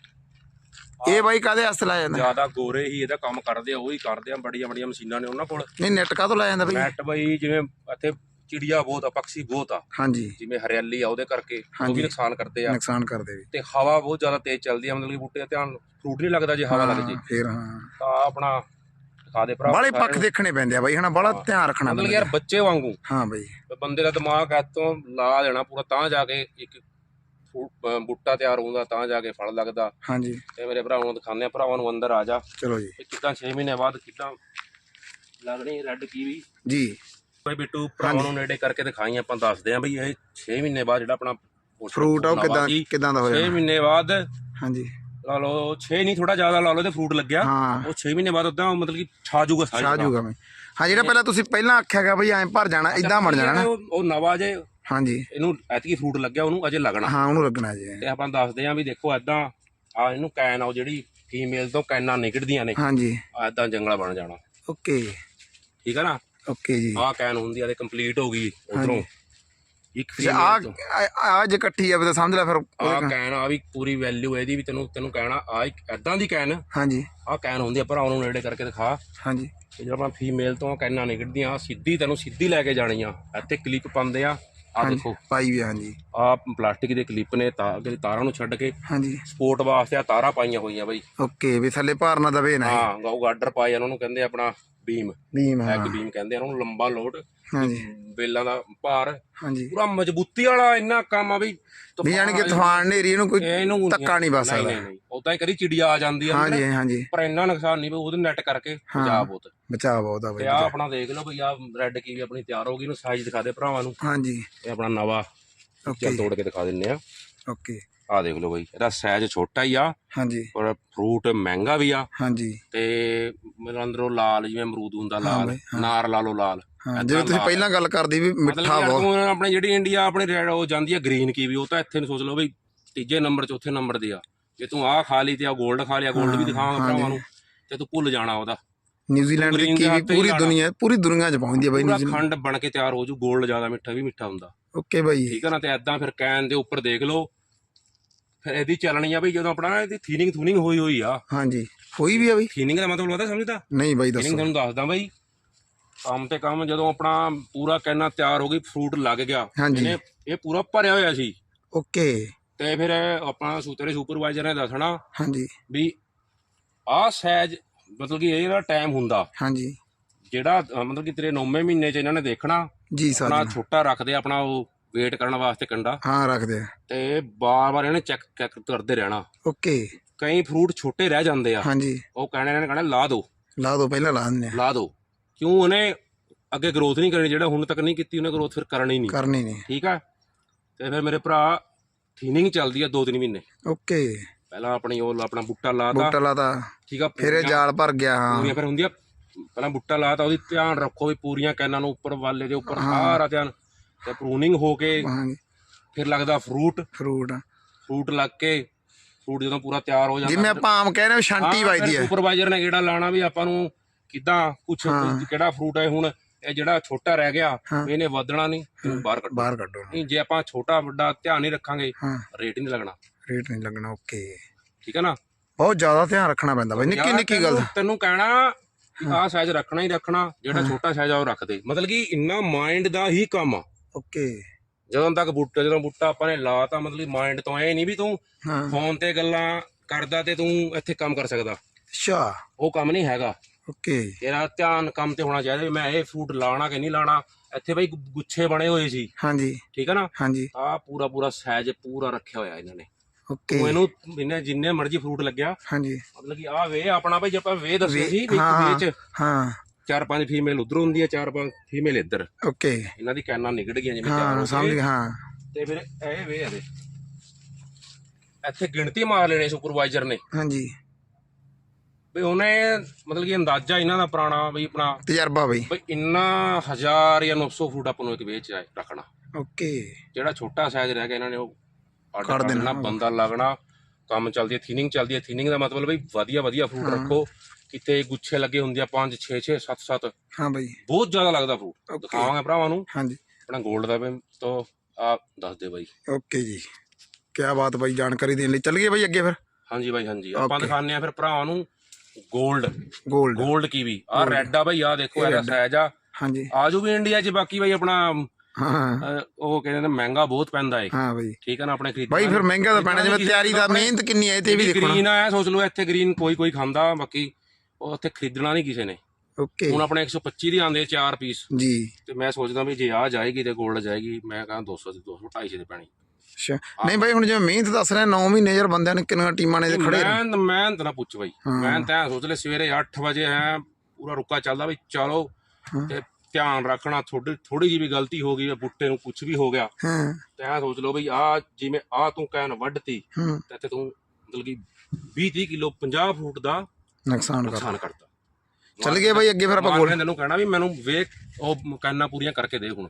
S1: ਇਹ ਬਾਈ ਕਾਦੇ ਵਾਸਤੇ ਲਾਇਆ ਜਾਂਦਾ?
S2: ਜ਼ਿਆਦਾ ਗੋਰੇ ਹੀ ਇਹਦਾ ਕੰਮ ਕਰਦੇ ਆ ਉਹ ਹੀ ਕਰਦੇ ਆ ਬੜੀਆਂ ਬੜੀਆਂ ਮਸ਼ੀਨਾਂ ਨੇ ਉਹਨਾਂ ਕੋਲ।
S1: ਨਹੀਂ ਨੈਟ ਕਾਹਤੋਂ ਲਾਇਆ ਜਾਂਦਾ ਬਈ?
S2: ਨੈਟ ਬਈ ਜਿਵੇਂ ਇੱਥੇ ਚਿੜੀਆ ਬਹੁਤ ਆ ਪੰਛੀ ਬਹੁਤ ਆ।
S1: ਹਾਂਜੀ।
S2: ਜਿਵੇਂ ਹਰਿਆਲੀ ਆ ਉਹਦੇ ਕਰਕੇ ਉਹ। ਵੀ ਨੁਕਸਾਨ ਕਰਦੇ ਆ।
S1: ਨੁਕਸਾਨ ਕਰਦੇ ਵੀ।
S2: ਤੇ ਹਵਾ ਬਹੁਤ ਜ਼ਿਆਦਾ ਤੇਜ਼ ਚੱਲਦੀ ਆ ਮਤਲਬ ਕਿ ਬੂਟੇ ਦਾ ਧਿਆਨ ਫਰੂਟ ਨਹੀਂ ਲੱਗਦਾ ਜੇ ਹਵਾ ਲੱਗ ਜੇ।
S1: ਫੇਰ ਹਾਂ।
S2: ਤਾਂ ਆਪਣਾ ਦਿਖਾ ਦੇ ਭਰਾ
S1: ਬਾਲੇ ਪੱਖ ਦੇਖਣੇ ਪੈਂਦੇ ਆ ਬਾਈ ਹਨਾ ਬੜਾ ਧਿਆਨ ਰੱਖਣਾ
S2: ਮਤਲਬ ਯਾਰ ਬੱਚੇ ਵਾਂਗੂ।
S1: ਹਾਂ ਬਾਈ।
S2: ਬੰਦੇ ਦਾ ਦਿਮਾਗ ਐਤੋਂ ਲਾ ਦੇਣਾ ਪੂਰਾ ਤਾਂ ਜਾ ਕੇ ਇੱਕ ਫੂ- ਬੂਟਾ ਤਿਆਰ ਹੁੰਦਾ ਤਾਂ ਜਾ ਕੇ ਫਲ ਲੱਗਦਾ।
S1: ਹਾਂਜੀ।
S2: ਤੇ ਮੇਰੇ ਭਰਾਵਾਂ ਨੂੰ ਦਿਖਾਉਂਦੇ ਆ ਭਰਾਵਾਂ ਨੂੰ ਅੰਦਰ ਆ ਜਾ।
S1: ਚਲੋ ਜੀ।
S2: ਕਿੱਦਾਂ 6 ਮਹੀਨੇ ਬਾਅਦ ਕਿੱਦਾਂ ਲੱਗਣੀ ਰੈੱਡ ਕੀਵੀ।
S1: ਜੀ।
S2: ਬਈ ਬਿੱਟੂ ਭਰਾਵਾਂ ਨੂੰ ਨੇੜੇ ਕਰਕੇ ਦਿਖਾਈ ਆਪਾਂ ਦੱਸਦੇ ਆ ਬਈ ਇਹ 6 ਮਹੀਨੇ ਬਾਅਦ ਜਿਹੜਾ ਆਪਣਾ
S1: ਫਰੂਟ ਆ ਉਹ ਕਿਦਾਂ ਕਿਦਾਂ ਦਾ
S2: 6
S1: ਹੋਇਆ
S2: ਮਹੀਨੇ ਬਾਅਦ
S1: ਹਾਂਜੀ।
S2: ਲਾ ਲਓ 6 ਨਹੀਂ ਥੋੜਾ ਜ਼ਿਆਦਾ ਲਾ ਲਓ ਤੇ ਫਰੂਟ ਲੱਗਿਆ।
S1: ਹਾਂ।
S2: ਉਹ 6 ਮਹੀਨੇ ਬਾਅਦ ਉਦਾਂ ਮਤਲਬ ਕਿ ਛਾ ਜੂਗਾ ਸਾਰੀ
S1: ਛਾ ਜੂਗਾ ਮੈਂ ਹਾਂ ਜਿਹੜਾ ਪਹਿਲਾਂ ਤੁਸੀਂ ਪਹਿਲਾਂ ਆਖਿਆਗਾ ਬਈ ਐਂ ਭਰ ਜਾਣਾ ਇਦਾਂ ਬਣ ਜਾਣਾ ਨਾ।
S2: ਉਹ ਉਹ ਨਵਾਂ ਜੇ
S1: ਹਾਂਜੀ।
S2: ਇਹਨੂੰ ਐਤਕੀ ਫਰੂਟ ਲੱਗਿਆ ਉਹਨੂੰ ਅਜੇ ਲੱਗਣਾ।
S1: ਹਾਂ ਉਹਨੂੰ ਲੱਗਣਾ ਜੀ।
S2: ਤੇ ਆਪਾਂ ਦੱਸਦੇ ਆਂ ਵੀ ਦੇਖੋ ਐਦਾਂ ਆ ਇਹਨੂੰ ਕੈਨ ਆ ਜਿਹੜੀ ਫੀਮੇਲ ਤੋਂ ਕੈਨਾਂ ਨਿਕਲਦੀਆਂ ਨੇ
S1: ਹਾਂਜੀ।
S2: ਐਦਾਂ ਜੰਗਲਾ ਬਣ ਜਾਣਾ।
S1: ਓਕੇ।
S2: ਠੀਕ ਹੈ ਨਾ?
S1: ਓਕੇ ਜੀ।
S2: ਆਹ ਕੈਨ ਹੁੰਦੀ ਆ ਤੇ ਕੰਪਲੀਟ ਹੋ ਗਈ ਉਧਰੋਂ। ਇੱਕ
S1: ਆ ਆ ਜੇ ਇਕੱਠੀ ਆ ਵੀ ਤਾਂ ਸਮਝ ਲੈ ਫਿਰ
S2: ਆਹ ਕੈਨ ਆ ਵੀ ਪੂਰੀ ਵੈਲਿਊ ਇਹਦੀ ਵੀ ਤੈਨੂੰ ਤੈਨੂੰ ਕਹਿਣਾ ਆ ਇੱਕ ਐਦਾਂ ਦੀ ਕੈਨ।
S1: ਹਾਂਜੀ।
S2: ਆਹ ਕੈਨ ਹੁੰਦੀ ਆ ਭਰਾ ਉਹਨੂੰ ਨੇੜੇ ਕਰਕੇ ਦਿਖਾ।
S1: ਹਾਂਜੀ।
S2: ਜਦੋਂ ਆਪਣਾ ਫੀਮੇਲ ਤੋਂ ਕੈਨਾਂ ਨਿਕਲਦੀਆਂ ਆਹ ਸਿੱਧੀ ਤੈਨੂੰ ਸਿੱਧੀ ਲੈ ਕੇ ਜਾਣੀ ਆ ਇੱਥੇ ਕਲਿੱਪ ਪਾਉਂਦੇ ਆ। ਆ ਦੇਖੋ।
S1: ਪਾਈ ਵੀ ਹਾਂਜੀ।
S2: ਆ ਪਲਾਸਟਿਕ ਦੇ ਕਲਿੱਪ ਨੇ ਤਾਂ ਤਾਰਾਂ ਨੂੰ ਛੱਡ ਕੇ
S1: ਹਾਂਜੀ।
S2: ਸਪੋਰਟ ਵਾਸਤੇ ਆ ਤਾਰਾਂ ਪਾਈਆਂ ਹੋਈਆਂ ਬਈ।
S1: ਓਕੇ ਵੀ ਥੱਲੇ ਭਾਰ ਨਾ ਦਵੇ ਨਾ
S2: ਹਾਂ ਗਾਉ ਗਾਡਰ ਪਾਏ ਉਹਨਾਂ ਨੂੰ ਕਹਿੰਦੇ ਆਪਣਾ ਬੀਮ।
S1: ਬੀਮ ਹਾਂ।
S2: ਐਗ ਬੀਮ ਕਹਿੰਦੇ ਉਹਨੂੰ ਲੰਬਾ ਲੋਡ
S1: ਹਾਂਜੀ।
S2: ਬੇਲਾਂ ਦਾ ਭਾਰ
S1: ਹਾਂਜੀ।
S2: ਪੂਰਾ ਮਜ਼ਬੂਤੀ ਵਾਲਾ ਇੰਨਾ ਕੰਮ ਆ ਵੀ
S1: ਵੀ ਯਾਨੀ ਕਿ ਤੂਫਾਨ ਨੇਰੀ ਇਹਨੂੰ ਕੋਈ ਧੱਕਾ ਨਹੀਂ ਵੱਸ ਸਕਦਾ।
S2: ਨਹੀਂ ਨਹੀਂ। ਉਦਾਂ ਹੀ ਕਰੀ ਚਿੜੀਆ ਆ ਜਾਂਦੀ ਆ।
S1: ਹਾਂਜੀ ਹਾਂਜੀ।
S2: ਪਰ ਇੰਨਾ ਨੁਕਸਾਨ ਨਹੀਂ ਵੀ ਉਹਦੇ ਨੈਟ ਕਰਕੇ ਬਚਾ ਬਹੁਤ।
S1: ਬਚਾਅ ਬਹੁਤ ਆ ਬਾਈ
S2: ਆ ਆਪਣਾ ਦੇਖ ਲਓ ਬਈ ਆ ਰੈੱਡ ਕੀਵੀ ਆਪਣੀ ਤਿਆਰ ਹੋ ਗਈ ਇਹਨੂੰ ਸਾਈਜ਼ ਦਿਖਾ ਦੇ ਭਰਾਵਾਂ ਨੂੰ।
S1: ਹਾਂਜੀ।
S2: ਇਹ ਆਪਣਾ ਨਵਾਂ
S1: ਓਕੇ
S2: ਤੋੜ ਕੇ ਦਿਖਾ ਦਿੰਨੇ ਆ।
S1: ਓਕੇ
S2: ਆ ਦੇਖ ਲਓ ਬਾਈ ਇਹਦਾ ਸਾਈਜ਼ ਛੋਟਾ ਹੀ ਆ।
S1: ਹਾਂਜੀ।
S2: ਪਰ ਫਰੂਟ ਮਹਿੰਗਾ ਵੀ ਆ।
S1: ਹਾਂਜੀ।
S2: ਤੇ ਮਤਲਬ ਅੰਦਰੋਂ ਲਾਲ ਜਿਵੇਂ ਅਮਰੂਦ ਹੁੰਦਾ ਲਾਲ। ਨਾਰ ਲਾਲੋ ਲਾਲ।
S1: ਹਾਂ ਤੁਸੀਂ ਪਹਿਲਾਂ ਗੱਲ ਕਰਦੀ ਵੀ ਮਿੱਠਾ ਬਹੁਤ।
S2: ਆਪਣੇ ਜਿਹੜੀ ਇੰਡੀਆ ਆਪਣੇ ਰੈਡ ਉਹ ਜਾਂਦੀ ਆ ਗ੍ਰੀਨ ਕੀ ਵੀ ਉਹ ਤਾਂ ਇੱਥੇ ਨੂੰ ਸੋਚ ਲਓ ਬਈ ਤੀਜੇ ਨੰਬਰ ਚੌਥੇ ਨੰਬਰ ਦੇ ਆ। ਜੇ ਤੂੰ ਆਹ ਖਾ ਲਈ ਤੇ ਆ 골ਡ ਖਾ ਲਿਆ 골ਡ ਵੀ ਦਿਖਾਵਾਂਗਾ ਭਰਾਵਾਂ ਨੂੰ। ਤੇ ਤੂੰ ਭੁੱਲ ਜਾਣਾ ਉਹਦਾ।
S1: ਨਿਊਜ਼ੀਲੈਂਡ ਦੀ ਕੀਵੀ ਪੂਰੀ ਦੁਨੀਆ ਪੂਰੀ ਦੁਨੀਆ 'ਚ ਪਹੁੰਚਦੀ ਹੈ ਬਾਈ ਨਿਊਜ਼ੀਲੈਂਡ
S2: ਖੰਡ ਬਣ ਕੇ ਤਿਆਰ ਹੋ ਜੂ 골ਡ ਜ਼ਿਆਦਾ ਮਿੱਠਾ ਵੀ ਮਿੱਠਾ ਹੁੰਦਾ।
S1: ਓਕੇ ਬਾਈ।
S2: ਠੀਕ ਹੈ ਨਾ ਤੇ ਐਦਾਂ ਫਿਰ ਕੈਨ ਦੇ ਉੱਪਰ ਦੇਖ ਲਓ। ਫਿਰ ਇਹਦੀ ਚੱਲਣੀ ਆ ਬਈ ਜਦੋਂ ਆਪਣਾ ਇਹਦੀ ਥੀਨਿੰਗ ਥੂਨਿੰਗ ਹੋਈ ਹੋਈ ਆ।
S1: ਹਾਂਜੀ। ਹੋਈ ਵੀ ਆ ਬਾਈ।
S2: ਥੀਨਿੰਗ ਦਾ ਮਤਲਬ ਪਤਾ ਸਮਝਦਾ?
S1: ਨਹੀਂ ਬਾਈ
S2: ਥੀਨਿੰਗ
S1: ਦੱਸੋ।
S2: ਤੁਹਾਨੂੰ ਦੱਸਦਾ ਬਈ ਕੰਮ ਤੇ ਕੰਮ ਜਦੋਂ ਆਪਣਾ ਪੂਰਾ ਕੈਨਾ ਤਿਆਰ ਹੋ ਗਈ ਫਰੂਟ ਲੱਗ ਗਿਆ।
S1: ਹਾਂਜੀ।
S2: ਇਹਨੇ ਇਹ ਪੂਰਾ ਭਰਿਆ ਹੋਇਆ ਸੀ।
S1: ਓਕੇ।
S2: ਤੇ ਫਿਰ ਆਪਣਾ ਸੂਤਰੇ ਸੁਪਰਵਾਈਜ਼ਰ ਨੇ ਦੱਸਣਾ
S1: ਹਾਂਜੀ।
S2: ਵੀ ਆਹ ਸਾਈਜ਼ ਮਤਲਬ ਕਿ ਇਹ ਜਿਹੜਾ ਟਾਈਮ ਹੁੰਦਾ।
S1: ਹਾਂਜੀ।
S2: ਜਿਹੜਾ ਅ, ਮਤਲਬ ਕਿ ਤੇਰੇ 9ਵੇਂ ਮਹੀਨੇ ਚ ਇਹਨਾਂ ਨੇ ਦੇਖਣਾ
S1: ਜੀ ਸਰ
S2: ਆਪਣਾ ਛੋਟਾ ਰੱਖਦੇ ਆਪਣਾ ਉਹ। ਵੇਟ ਕਰਨ ਵਾਸਤੇ ਕੰਡਾ।
S1: ਹਾਂ ਰੱਖਦੇ ਆ।
S2: ਤੇ ਬਾਰ-ਬਾਰ ਇਹਨੇ ਚੈੱਕ ਚੈੱਕ ਕਰਦੇ ਰਹਿਣਾ।
S1: ਓਕੇ।
S2: ਕਈ ਫਰੂਟ ਛੋਟੇ ਰਹਿ ਜਾਂਦੇ ਆ।
S1: ਹਾਂਜੀ।
S2: ਉਹ ਕਹਿਣੇ ਇਹਨਾਂ ਨੇ ਕਹਿਣਾ ਲਾ ਦਿਓ
S1: ਲਾ ਦੋ ਪਹਿਲਾਂ ਲਾ ਦਿੰਦੇ ਆ।
S2: ਲਾ ਦਿਓ ਕਿਉਂ ਉਹਨੇ ਅੱਗੇ ਗਰੋਥ ਨਹੀਂ ਕਰਨੀ ਜਿਹੜਾ ਹੁਣ ਤੱਕ ਨਹੀਂ ਕੀਤੀ ਉਹਨੇ ਗਰੋਥ ਫਿਰ ਕਰਨੀ ਨਹੀਂ।
S1: ਕਰਨੀ ਨਹੀਂ।
S2: ਠੀਕ ਆ? ਤੇ ਫਿਰ ਮੇਰੇ ਭਰਾ ਥੀਨਿੰਗ ਚੱਲਦੀ ਆ ਦੋ ਤਿੰਨ ਮਹੀਨੇ।
S1: ਓਕੇ।
S2: ਪਹਿਲਾਂ ਆਪਣੀ ਉਹ ਆਪਣਾ ਬੂਟਾ ਲਾਤਾ।
S1: ਬੂਟਾ ਲਾਤਾ।
S2: ਠੀਕ ਆ
S1: ਫਿਰ ਇਹ ਜਾਲ ਭਰ ਗਿਆ ਹਾਂ।
S2: ਪੂਰੀਆਂ ਫਿਰ ਹੁੰਦੀਆਂ। ਪਹਿਲਾਂ ਬੁੱਟਾ ਲਾਤਾ ਉਹਦੀ ਧਿਆਨ ਰੱਖੋ ਵੀ ਪੂਰੀਆਂ ਕੈਨਾਂ ਨੂੰ ਉੱਪਰ ਵਾਲੇ ਦੇ ਉੱਪਰ ਸਾਰਾ ਧਿਆਨ। ਤੇ ਪ੍ਰੂਨਿੰਗ ਹੋ ਕੇ
S1: ਹਾਂਜੀ।
S2: ਫਿਰ ਲੱਗਦਾ ਫਰੂਟ
S1: ਫਰੂਟ।
S2: ਫਰੂਟ ਲੱਗ ਕੇ ਫਰੂਟ ਜਦੋਂ ਪੂਰਾ ਤਿਆਰ ਹੋ ਜਾਂਦਾ
S1: ਜਿਵੇਂ ਆਪਾਂ ਆਮ ਕਹਿੰਦੇ ਹਾਂ ਸ਼ਾਂਤੀ ਵੱਜਦੀ ਹੈ।
S2: ਸੁਪਰਵਾਈਜ਼ਰ ਨੇ ਕਿਹੜਾ ਲਾਣਾ ਵੀ ਆਪਾਂ ਨੂੰ ਕਿਦਾਂ ਕੁਛ ਕਿਹੜਾ ਫਰੂਟ ਹੈ ਹੁਣ ਇਹ ਜਿਹੜਾ ਛੋਟਾ ਰਹਿ ਗਿਆ ਇਹਨੇ ਵਧਣਾ ਨਹੀਂ ਇਹਨੂੰ ਬਾਹਰ ਕੱਢੋ।
S1: ਬਾਹਰ ਕੱਢੋ।
S2: ਨਹੀਂ ਜੇ ਆਪਾਂ ਛੋਟਾ ਵੱਡਾ ਧਿਆਨ ਨਹੀਂ ਰੱਖਾਂਗੇ
S1: ਹਾਂ।
S2: ਰੇਟ ਨਹੀਂ ਲੱਗਣਾ।
S1: ਰੇਟ ਨਹੀਂ ਲੱਗਣਾ ਓਕੇ
S2: ਠੀਕ ਹੈ ਨਾ?
S1: ਬਹੁਤ ਜ਼ਿਆਦਾ ਧਿਆਨ ਰੱਖਣਾ ਪੈਂਦਾ ਬਾਈ ਨਿੱਕੀ
S2: ਯਾਰ
S1: ਨਿੱਕੀ ਗੱਲ।
S2: ਤੈਨੂੰ- ਤੈਨੂੰ ਕਹਿਣਾ ਆਹ ਸਾਈਜ਼ ਰੱਖਣਾ ਹੀ ਰੱਖਣਾ ਜਿਹੜਾ ਛੋਟਾ ਸਾਈਜ਼ ਆ ਉਹ ਰੱਖ ਦੇ। ਮਤਲਬ ਕਿ ਇੰਨਾ ਮਾਈਂਡ ਦਾ ਹੀ ਕੰਮ ਆ।
S1: ਓਕੇ
S2: ਜਦੋਂ ਤੱਕ ਬੂਟਾ ਜਦੋਂ ਬੂਟਾ ਆਪਾਂ ਨੇ ਲਾਤਾ ਮਤਲਬ ਮਾਈਂਡ ਤੋਂ ਐ ਨਹੀਂ ਵੀ ਤੂੰ
S1: ਹਾਂ।
S2: ਫੋਨ ਤੇ ਗੱਲਾਂ ਕਰਦਾ ਤੇ ਤੂੰ ਇੱਥੇ ਕੰਮ ਕਰ ਸਕਦਾ।
S1: ਅੱਛਾ।
S2: ਉਹ ਕੰਮ ਨਹੀਂ ਹੈਗਾ।
S1: ਓਕੇ
S2: ਤੇਰਾ ਧਿਆਨ ਕੰਮ ਤੇ ਹੋਣਾ ਚਾਹੀਦਾ ਵੀ ਮੈਂ ਇਹ ਫਰੂਟ ਲਾਣਾ ਕਿ ਨਹੀਂ ਲਾਣਾ। ਇੱਥੇ ਬਈ ਗੁ- ਗੁੱਛੇ ਬਣੇ ਹੋਏ ਸੀ।
S1: ਹਾਂਜੀ।
S2: ਠੀਕ ਹੈ ਨਾ?
S1: ਹਾਂਜੀ।
S2: ਆ ਪੂਰਾ ਪੂਰਾ ਸਾਈਜ਼ ਪੂਰਾ ਰੱਖਿਆ ਹੋਇਆ ਇਹਨਾਂ ਨੇ।
S1: ਓਕੇ
S2: ਤੂੰ ਇਹਨੂੰ ਇਹਨੇ ਜਿੰਨੇ ਮਰਜ਼ੀ ਫਰੂਟ ਲੱਗਿਆ।
S1: ਹਾਂਜੀ।
S2: ਮਤਲਬ ਕਿ ਆ ਵੇ ਆਪਣਾ ਭਾਈ ਜੇ ਆਪਾਂ ਵੇ ਦੱਸੇ ਸੀ ਵੀ ਇੱਕ
S1: ਹਾਂ।
S2: ਚਾਰ ਪੰਜ ਫੀਮੇਲ ਉਧਰ ਹੁੰਦੀ ਆ ਚਾਰ ਪੰਜ ਫੀਮੇਲ ਇੱਧਰ।
S1: ਓਕੇ।
S2: ਇਹਨਾਂ ਦੀ ਕੈਨਾਂ ਨਿਕੜ ਗਈਆਂ ਜਿਵੇਂ ਚਾਰ
S1: ਹਾਂ
S2: ਹੋ
S1: ਸਮਝ ਗਿਆ ਹਾਂ।
S2: ਤੇ ਫਿਰ ਇਹ ਵੇ ਇਹਦੇ। ਇੱਥੇ ਗਿਣਤੀ ਮਾਰ ਲੈਣੀ ਸੁਪਰਵਾਈਜ਼ਰ ਨੇ।
S1: ਹਾਂਜੀ।
S2: ਵੀ ਉਹਨੇ ਮਤਲਬ ਕਿ ਅੰਦਾਜ਼ਾ ਇਹਨਾਂ ਦਾ ਪੁਰਾਣਾ ਵੀ ਆਪਣਾ
S1: ਤਜਰਬਾ ਬਈ।
S2: ਵੀ ਇੰਨਾ 1000 ਜਾਂ 900 ਫੁੱਟ ਆਪਾਂ ਨੂੰ ਇੱਕ ਵੇਚ ਰੱਖਣਾ।
S1: ਓਕੇ।
S2: ਜਿਹੜਾ ਛੋਟਾ ਸਾਈਜ਼ ਰਹਿ ਗਿਆ ਇਹਨਾਂ ਨੇ ਉਹ ਕਰ
S1: ਦੇਣਾ।
S2: ਦੇਣਾ ਬੰਦਾ ਲੱਗਣਾ ਕੰਮ ਚੱਲਦੀ ਹੈ ਥਿਨਿੰਗ ਚੱਲਦੀ ਹੈ। ਥਿਨਿੰਗ ਦਾ ਮਤਲਬ ਵੀ ਵਧੀਆ ਵਧੀਆ ਫਰੂਟ ਰੱਖੋ। ਕਿਤੇ ਗੁੱਛੇ ਲੱਗੇ ਹੁੰਦੇ ਆ 5 6 6 7 7
S1: ਹਾਂ ਬਾਈ।
S2: ਬਹੁਤ ਜ਼ਿਆਦਾ ਲੱਗਦਾ ਫਰੂਟ ਦਿਖਾਵਾਂਗੇ ਭਰਾਵਾਂ ਨੂੰ।
S1: ਹਾਂਜੀ।
S2: ਆਪਣਾ 골ਡ ਦਾ ਵੀ ਤੋਂ ਆ ਦੱਸ ਦੇ ਬਾਈ।
S1: ਓਕੇ ਜੀ। ਕਿਆ ਬਾਤ ਬਾਈ ਜਾਣਕਾਰੀ ਦੇਣ ਲਈ। ਚੱਲ ਗਏ ਬਾਈ ਅੱਗੇ ਫਿਰ?
S2: ਹਾਂਜੀ ਬਾਈ ਹਾਂਜੀ। ਆਪਾਂ
S1: Okay.
S2: ਆ ਫਿਰ ਭਰਾਵਾਂ ਨੂੰ 골ਡ
S1: 골ਡ
S2: 골ਡ ਕੀਵੀ ਆ ਰੈੱਡ ਆ ਬਾਈ ਆ ਦੇਖੋ ਇਹਦਾ ਸਾਈਜ਼ ਆ।
S1: ਹਾਂਜੀ।
S2: ਆਜੂ ਵੀ ਇੰਡੀਆ 'ਚ ਬਾਕੀ ਬਾਈ ਆਪਣਾ
S1: ਹਾਂ।
S2: ਉਹ ਕਹਿੰਦੇ ਨੇ ਮਹਿੰਗਾ ਬਹੁਤ ਪੈਂਦਾ ਏ।
S1: ਹਾਂ ਬਾਈ।
S2: ਠੀਕ ਆ ਨਾ ਆਪਣੇ ਖਰੀਦ
S1: ਬਾਈ ਫਿਰ ਮਹਿੰਗਾ ਤਾਂ ਪੈਣਾ ਜਿਵੇਂ ਤਿਆਰੀ ਦਾ ਮਿਹਨਤ ਕਿੰਨੀ ਹੈ ਤੇ ਵੀ ਦੇਖਣਾ
S2: ਗ੍ਰੀਨ ਆਇਆ ਸੋਚ ਲਓ ਇੱਥੇ ਗ੍ਰੀਨ ਕੋਈ ਕੋਈ ਖਾਂਦਾ ਬਾਕੀ ਉੱਥੇ ਖਰੀਦਣਾ ਨਹੀਂ ਕਿਸੇ ਨੇ।
S1: ਓਕੇ।
S2: ਹੁਣ ਆਪਣੇ 125 ਦੀ ਆਂਦੇ 4 ਪੀਸ।
S1: ਜੀ।
S2: ਤੇ ਮੈਂ ਸੋਚਦਾ ਵੀ ਜੇ ਆ ਜਾਏਗੀ ਤੇ 골ਡ ਜਾਏਗੀ ਮੈਂ ਕਹਾਂ 200 ਦੀ 200 250 ਦੀ ਪੈਣੀ।
S1: ਅੱਛਾ। ਨਹੀਂ ਬਾਈ ਹੁਣ ਜਿਵੇਂ ਮਿਹਨਤ ਦੱਸ ਰਿਹਾ 9 ਮਹੀਨੇ ਯਾਰ ਬੰਦਿਆਂ ਨੇ ਕਿੰਨੀਆਂ ਟੀਮਾਂ ਨੇ ਖੜੇ
S2: ਮੈਂ ਮੈਂ ਤਾਂ ਪੁੱਛ ਬਾਈ। ਮੈਂ ਤਾਂ ਸੋਚ ਲੈ ਸਵੇਰੇ 8 ਵਜੇ ਹੈ ਪੂਰਾ ਰੁੱਕਾ ਚੱਲਦਾ ਵੀ ਚਲੋ। ਤੇ ਧਿਆਨ ਰੱਖਣਾ ਥੋੜੀ ਥੋੜੀ ਜੀ ਵੀ ਗਲਤੀ ਹੋ ਗਈ ਬੁੱਟੇ ਨੂੰ ਕੁਝ ਵੀ ਹੋ ਗਿਆ।
S1: ਹਾਂ।
S2: ਤੇ ਐਂ ਸੋਚ ਲਓ ਵੀ ਆ ਜਿਵੇਂ ਆ ਤੂੰ ਕੈਨ ਵੱਢਤੀ ਤੇ ਤੂੰ ਮਤਲਬ ਕਿ 20 30 ਕਿਲੋ 50 ਫੁੱਟ ਦਾ
S1: ਨੁਕਸਾਨ ਕਰ
S2: ਨੁਕਸਾਨ ਕਰਤਾ।
S1: ਚੱਲ ਗਏ ਬਾਈ ਅੱਗੇ ਫਿਰ ਆਪਾਂ
S2: ਮਾਲਕ ਨੇ ਤੈਨੂੰ ਕਹਿਣਾ ਵੀ ਮੈਨੂੰ ਵੇਖ ਉਹ ਕੰਨਾਂ ਪੂਰੀਆਂ ਕਰਕੇ ਦੇ ਹੁਣ।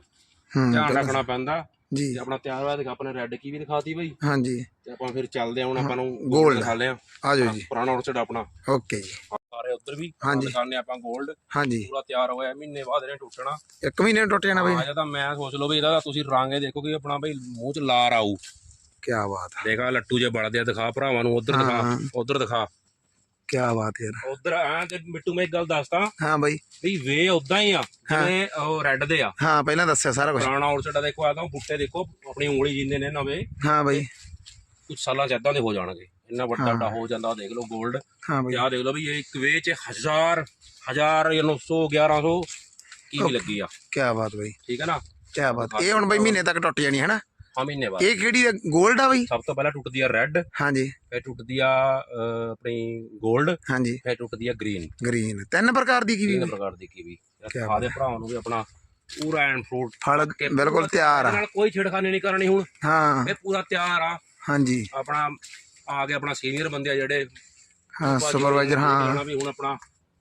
S1: ਹੂੰ
S2: ਧਿਆਨ ਰੱਖਣਾ ਪੈਂਦਾ।
S1: ਜੀ।
S2: ਤੇ ਆਪਣਾ ਤਿਆਰ ਹੋਇਆ ਤੇ ਆਪਣੇ ਰੈੱਡ ਕੀ ਵੀ ਦਿਖਾਤੀ ਬਈ।
S1: ਹਾਂਜੀ।
S2: ਤੇ ਆਪਾਂ ਫਿਰ ਚੱਲਦੇ ਆ ਹੁਣ ਆਪਾਂ ਨੂੰ
S1: gold।
S2: ਦਿਖਾ ਲਿਆ।
S1: ਆ ਜਾਓ ਜੀ।
S2: ਪੁਰਾਣਾ ਔਰਚਡ ਆਪਣਾ।
S1: ਓਕੇ ਜੀ।
S2: ਸਾਰੇ ਉੱਧਰ ਵੀ
S1: ਹਾਂਜੀ।
S2: ਦਿਖਾਣੇ ਆਪਾਂ 골ਡ
S1: ਹਾਂਜੀ।
S2: ਪੂਰਾ ਤਿਆਰ ਹੋਇਆ ਮਹੀਨੇ ਬਾਅਦ ਇਹਨੇ ਟੁੱਟਣਾ।
S1: ਇੱਕ ਮਹੀਨੇ ਨੂੰ ਟੁੱਟ ਜਾਣਾ ਬਾਈ।
S2: ਆ ਜਾਂ ਤਾਂ ਮੈਂ ਸੋਚ ਲਓ ਵੀ ਇਹਦਾ ਤਾਂ ਤੁਸੀਂ ਰੰਗ ਇਹ ਦੇਖੋ ਕਿ ਆਪਣਾ ਬਈ ਮੂੰਹ ਚ ਲਾਰ ਆਊ।
S1: ਕੀ ਬਾਤ ਹੈ
S2: ਦੇਖਾ ਲੱਟੂ ਜੇ ਬੜਦੇ ਆ ਦਿਖਾ ਭਰਾਵਾਂ ਨੂੰ ਉਧਰ ਦਿਖਾ। ਉਧਰ ਦਿਖਾ।
S1: ਕੀ ਬਾਤ ਯਾਰ।
S2: ਉਧਰ ਆ ਤੇ ਮਿੱਟੂ ਮੈਂ ਇੱਕ ਗੱਲ ਦੱਸਦਾ।
S1: ਹਾਂ ਬਾਈ।
S2: ਵੀ ਵੇ ਉਦਾਂ ਹੀ ਆ ਜਿਵੇਂ ਉਹ ਰੈੱਡ ਦੇ ਆ।
S1: ਹਾਂ ਪਹਿਲਾਂ ਦੱਸਿਆ ਸਾਰਾ ਕੁਝ
S2: ਪੁਰਾਣਾ ਔਰਚਡ ਆ ਦੇਖੋ ਆ ਤਾਂ ਬੁੱਟੇ ਦੇਖੋ ਆਪਣੀ ਉਂਗਲੀ ਜਿੰਨੇ ਨੇ ਨਵੇਂ।
S1: ਹਾਂ ਬਾਈ।
S2: ਕੁਝ ਸਾਲਾਂ ਚ ਏਦਾਂ ਦੇ ਹੋ ਜਾਣਗੇ। ਇੰਨਾ ਵੱਡਾ ਵੱਡਾ ਹੋ ਜਾਂਦਾ ਦੇਖ ਲਓ 골ਡ
S1: ਹਾਂ ਬਾਈ।
S2: ਆਹ ਦੇਖ ਲਓ ਵੀ ਇਹ ਇੱਕ ਵੇ ਚ ਹਜ਼ਾਰ ਹਜ਼ਾਰ ਜਾਂ 900 1100 ਕੀ ਵੀ ਲੱਗੀ ਆ।
S1: ਕੀ ਬਾਤ ਬਾਈ।
S2: ਠੀਕ ਹੈ ਨਾ?
S1: ਕੀ ਬਾਤ। ਇਹ ਹੁਣ ਬਾਈ ਮਹੀਨੇ ਤੱਕ ਟੁੱਟ ਜਾਣੀ ਹੈ ਨਾ?
S2: ਹਾਂ ਮਹੀਨੇ ਬਾਅਦ।
S1: ਇਹ ਕਿਹੜੀ 골ਡ ਆ ਬਾਈ?
S2: ਸਭ ਤੋਂ ਪਹਿਲਾਂ ਟੁੱਟਦੀ ਆ ਰੈੱਡ
S1: ਹਾਂਜੀ।
S2: ਫਿਰ ਟੁੱਟਦੀ ਆ ਅਹ, ਆਪਣੀ 골ਡ
S1: ਹਾਂਜੀ।
S2: ਫਿਰ ਟੁੱਟਦੀ ਆ ਗ੍ਰੀਨ
S1: ਗ੍ਰੀਨ ਤਿੰਨ ਪ੍ਰਕਾਰ ਦੀ ਕੀਵੀ
S2: ਤਿੰਨ ਪ੍ਰਕਾਰ ਦੀ ਕੀਵੀ। ਖਾ ਦੇ ਭਰਾਵਾਂ ਨੂੰ ਵੀ ਆਪਣਾ ਪੂਰਾ ਐਂਡ ਫਰੂਟ
S1: ਫਲ ਬਿਲਕੁਲ ਤਿਆਰ ਆ।
S2: ਨਾਲ ਕੋਈ ਛਿੜਖਾਨੀ ਨਹੀਂ ਕਰਨੀ ਹੁਣ।
S1: ਹਾਂ।
S2: ਇਹ ਪੂਰਾ ਤਿਆਰ ਆ।
S1: ਹਾਂਜੀ।
S2: ਆਪਣਾ ਆ ਗਿਆ ਆਪਣਾ ਸੀਨੀਅਰ ਬੰਦੇ ਆ ਜਿਹੜੇ
S1: ਹਾਂ ਸੁਪਰਵਾਈਜ਼ਰ ਹਾਂ।
S2: ਜਾਣਾ ਵੀ ਹੁਣ ਆਪਣਾ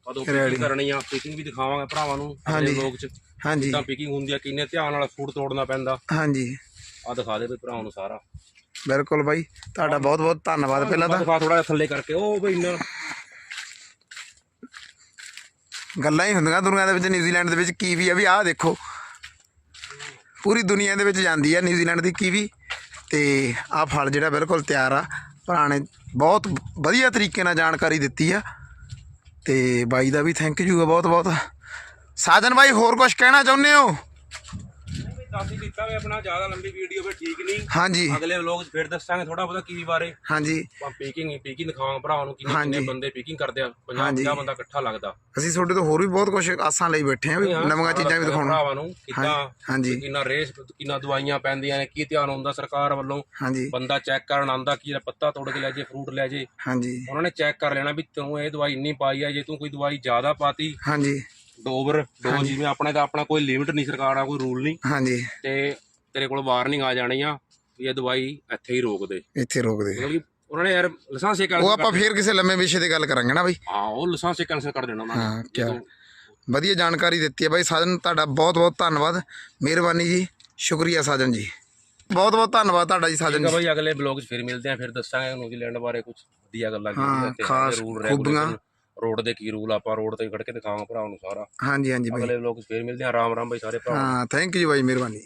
S2: ਕਦੋਂ ਕਰਨੀ ਆ ਪਿਕਿੰਗ ਵੀ ਦਿਖਾਵਾਂਗੇ ਭਰਾਵਾਂ ਨੂੰ। ਅਗਲੇ ਲੋਕ ਚ
S1: ਹਾਂਜੀ।
S2: ਕਿੱਦਾਂ ਪਿਕਿੰਗ ਹੁੰਦੀ ਆ ਕਿੰਨੇ ਧਿਆਨ ਨਾਲ ਫੂਡ ਤੋੜਨਾ ਪੈਂਦਾ।
S1: ਹਾਂਜੀ।
S2: ਆ ਦਿਖਾ ਦੇ ਵੀ ਭਰਾਵਾਂ ਨੂੰ ਸਾਰਾ।
S1: ਬਿਲਕੁਲ ਬਾਈ ਤੁਹਾਡਾ ਬਹੁਤ ਬਹੁਤ ਧੰਨਵਾਦ ਪਹਿਲਾਂ ਤਾਂ।
S2: ਦਿਖਾ ਥੋੜਾ ਜਿਹਾ ਥੱਲੇ ਕਰਕੇ ਉਹ ਬਈ ਇੰਨਾ।
S1: ਗੱਲਾਂ ਹੀ ਹੁੰਦੀਆਂ ਦੁਨੀਆ ਦੇ ਵਿੱਚ ਨਿਊਜ਼ੀਲੈਂਡ ਦੇ ਵਿੱਚ ਕੀਵੀ ਆ ਵੀ ਆਹ ਦੇਖੋ। ਪੂਰੀ ਦੁਨੀਆ ਦੇ ਵਿੱਚ ਜਾਂਦੀ ਆ ਨਿਊਜ਼ੀਲੈਂਡ ਦੀ ਕੀਵੀ ਤੇ ਆਹ ਫਲ ਜਿਹੜਾ ਬਿਲਕੁਲ ਤਿਆਰ ਆ। ਭਰਾ ਨੇ ਬਹੁਤ ਵਧੀਆ ਤਰੀਕੇ ਨਾਲ ਜਾਣਕਾਰੀ ਦਿੱਤੀ ਆ। ਤੇ ਬਾਈ ਦਾ ਵੀ ਥੈਂਕ ਯੂ ਆ ਬਹੁਤ ਬਹੁਤ ਸਾਜਨ ਬਾਈ ਹੋਰ ਕੁਝ ਕਹਿਣਾ ਚਾਹੁੰਦੇ ਹੋ?
S2: ਹੀ ਦਿੱਤਾ ਵੀ ਆਪਣਾ ਜ਼ਿਆਦਾ ਲੰਬੀ ਵੀਡੀਓ ਵੀ ਠੀਕ ਨਹੀਂ।
S1: ਹਾਂਜੀ।
S2: ਅਗਲੇ ਵਲੋਗ 'ਚ ਫਿਰ ਦੱਸਾਂਗੇ ਥੋੜਾ ਬਹੁਤਾ ਕੀ ਬਾਰੇ।
S1: ਹਾਂਜੀ।
S2: ਪੀਕਿੰਗ ਪੀਕਿੰਗ ਦਿਖਾਵਾਂਗੇ ਭਰਾਵਾਂ ਨੂੰ ਕਿੰਨੇ
S1: ਹਾਂਜੀ।
S2: ਕਿੰਨੇ ਬੰਦੇ ਪੀਕਿੰਗ ਕਰਦੇ ਆ। 50
S1: ਹਾਂਜੀ।
S2: 50 ਬੰਦਾ ਇਕੱਠਾ ਲੱਗਦਾ।
S1: ਅਸੀਂ ਤੁਹਾਡੇ ਤੋਂ ਹੋਰ ਵੀ ਬਹੁਤ ਕੁਝ ਆਸਾਂ ਲਈ ਬੈਠੇ ਆ ਵੀ ਨਵੀਆਂ ਚੀਜ਼ਾਂ ਵੀ ਦਿਖਾਉਣ
S2: ਭਰਾਵਾਂ ਨੂੰ ਕਿੱਦਾਂ
S1: ਹਾਂਜੀ
S2: ਕਿੰਨਾ ਰੇਸ ਕਿੰਨਾ ਦਵਾਈਆਂ ਪੈਂਦੀਆਂ ਨੇ ਕੀ ਧਿਆਨ ਹੁੰਦਾ ਸਰਕਾਰ ਵੱਲੋਂ।
S1: ਹਾਂਜੀ।
S2: ਬੰਦਾ ਚੈੱਕ ਕਰਨ ਆਂਦਾ ਕੀ ਇਹਦਾ ਪੱਤਾ ਤੋੜ ਕੇ ਲੈ ਜੇ ਫਰੂਟ ਲੈ ਜੇ
S1: ਹਾਂਜੀ।
S2: ਉਹਨਾਂ ਨੇ ਚੈੱਕ ਕਰ ਲੈਣਾ ਵੀ ਤੂੰ ਇਹ ਦਵਾਈ ਇੰਨੀ ਪਾਈ ਆ ਜੇ ਤੂੰ ਕੋਈ ਦਵਾਈ ਜ਼ਿਆਦਾ ਪਾਤੀ
S1: ਹਾਂਜੀ।
S2: ਡੋਵਰ ਡੋਜ਼ ਜਿਵੇਂ ਆਪਣੇ ਦਾ ਆਪਣਾ ਕੋਈ ਲਿਮਿਟ ਨਹੀਂ ਸਰਕਾਰ ਦਾ ਕੋਈ ਰੂਲ ਨਹੀਂ।
S1: ਹਾਂਜੀ।
S2: ਤੇ ਤੇਰੇ ਕੋਲ ਵਾਰਨਿੰਗ ਆ ਜਾਣੀ ਆ ਵੀ ਇਹ ਦਵਾਈ ਇੱਥੇ ਹੀ ਰੋਕ ਦੇ।
S1: ਇੱਥੇ ਰੋਕ ਦੇ।
S2: ਉਹਨਾਂ ਨੇ ਯਾਰ ਲਾਇਸੈਂਸ ਇੱਕ
S1: ਉਹ ਆਪਾਂ ਫੇਰ ਕਿਸੇ ਲੰਮੇ ਵਿਸ਼ੇ ਤੇ ਗੱਲ ਕਰਾਂਗੇ ਨਾ ਬਾਈ।
S2: ਹਾਂ ਉਹ ਲਾਇਸੈਂਸ ਕੈਂਸਲ ਕਰ ਦੇਣਾ ਉਹਨਾਂ ਨੇ।
S1: ਹਾਂ ਕਿਆ। ਵਧੀਆ ਜਾਣਕਾਰੀ ਦਿੱਤੀ ਹੈ ਬਾਈ। ਸਾਜਨ ਤੁਹਾਡਾ ਬਹੁਤ ਬਹੁਤ ਧੰਨਵਾਦ। ਮਿਹਰਬਾਨੀ ਜੀ। ਸ਼ੁਕਰੀਆ ਸਾਜਨ ਜੀ। ਬਹੁਤ ਬਹੁਤ ਧੰਨਵਾਦ ਤੁਹਾਡਾ ਜੀ ਸਾਜਨ ਜੀ।
S2: ਬਾਈ ਅਗਲੇ ਬਲੌਗ 'ਚ ਫਿਰ ਮਿਲਦੇ ਆ ਫਿਰ ਦੱਸਾਂਗੇ ਨਿਊਜ਼ੀਲੈਂਡ ਬਾਰੇ ਕੁਝ ਵਧੀਆ ਗੱਲਾਂ
S1: ਹਾਂ, ਖਾਸ ਖੂਬੀਆਂ।
S2: ਰੋਡ ਦੇ ਕੀ ਰੂਲ ਆਪਾਂ ਰੋਡ ਤੇ ਖੜ ਕੇ ਦਿਖਾਵਾਂਗੇ ਭਰਾਵਾਂ ਨੂੰ ਸਾਰਾ।
S1: ਹਾਂਜੀ ਹਾਂਜੀ ਬਾਈ।
S2: ਅਗਲੇ ਬਲੌਗ 'ਚ ਫਿਰ ਮਿਲਦੇ ਆ ਰਾਮ ਰਾਮ ਬਾਈ ਸਾਰੇ ਭਰਾ
S1: ਹਾਂ ਥੈਂਕ ਯੂ ਬਾਈ ਮਿਹਰਬਾਨੀ।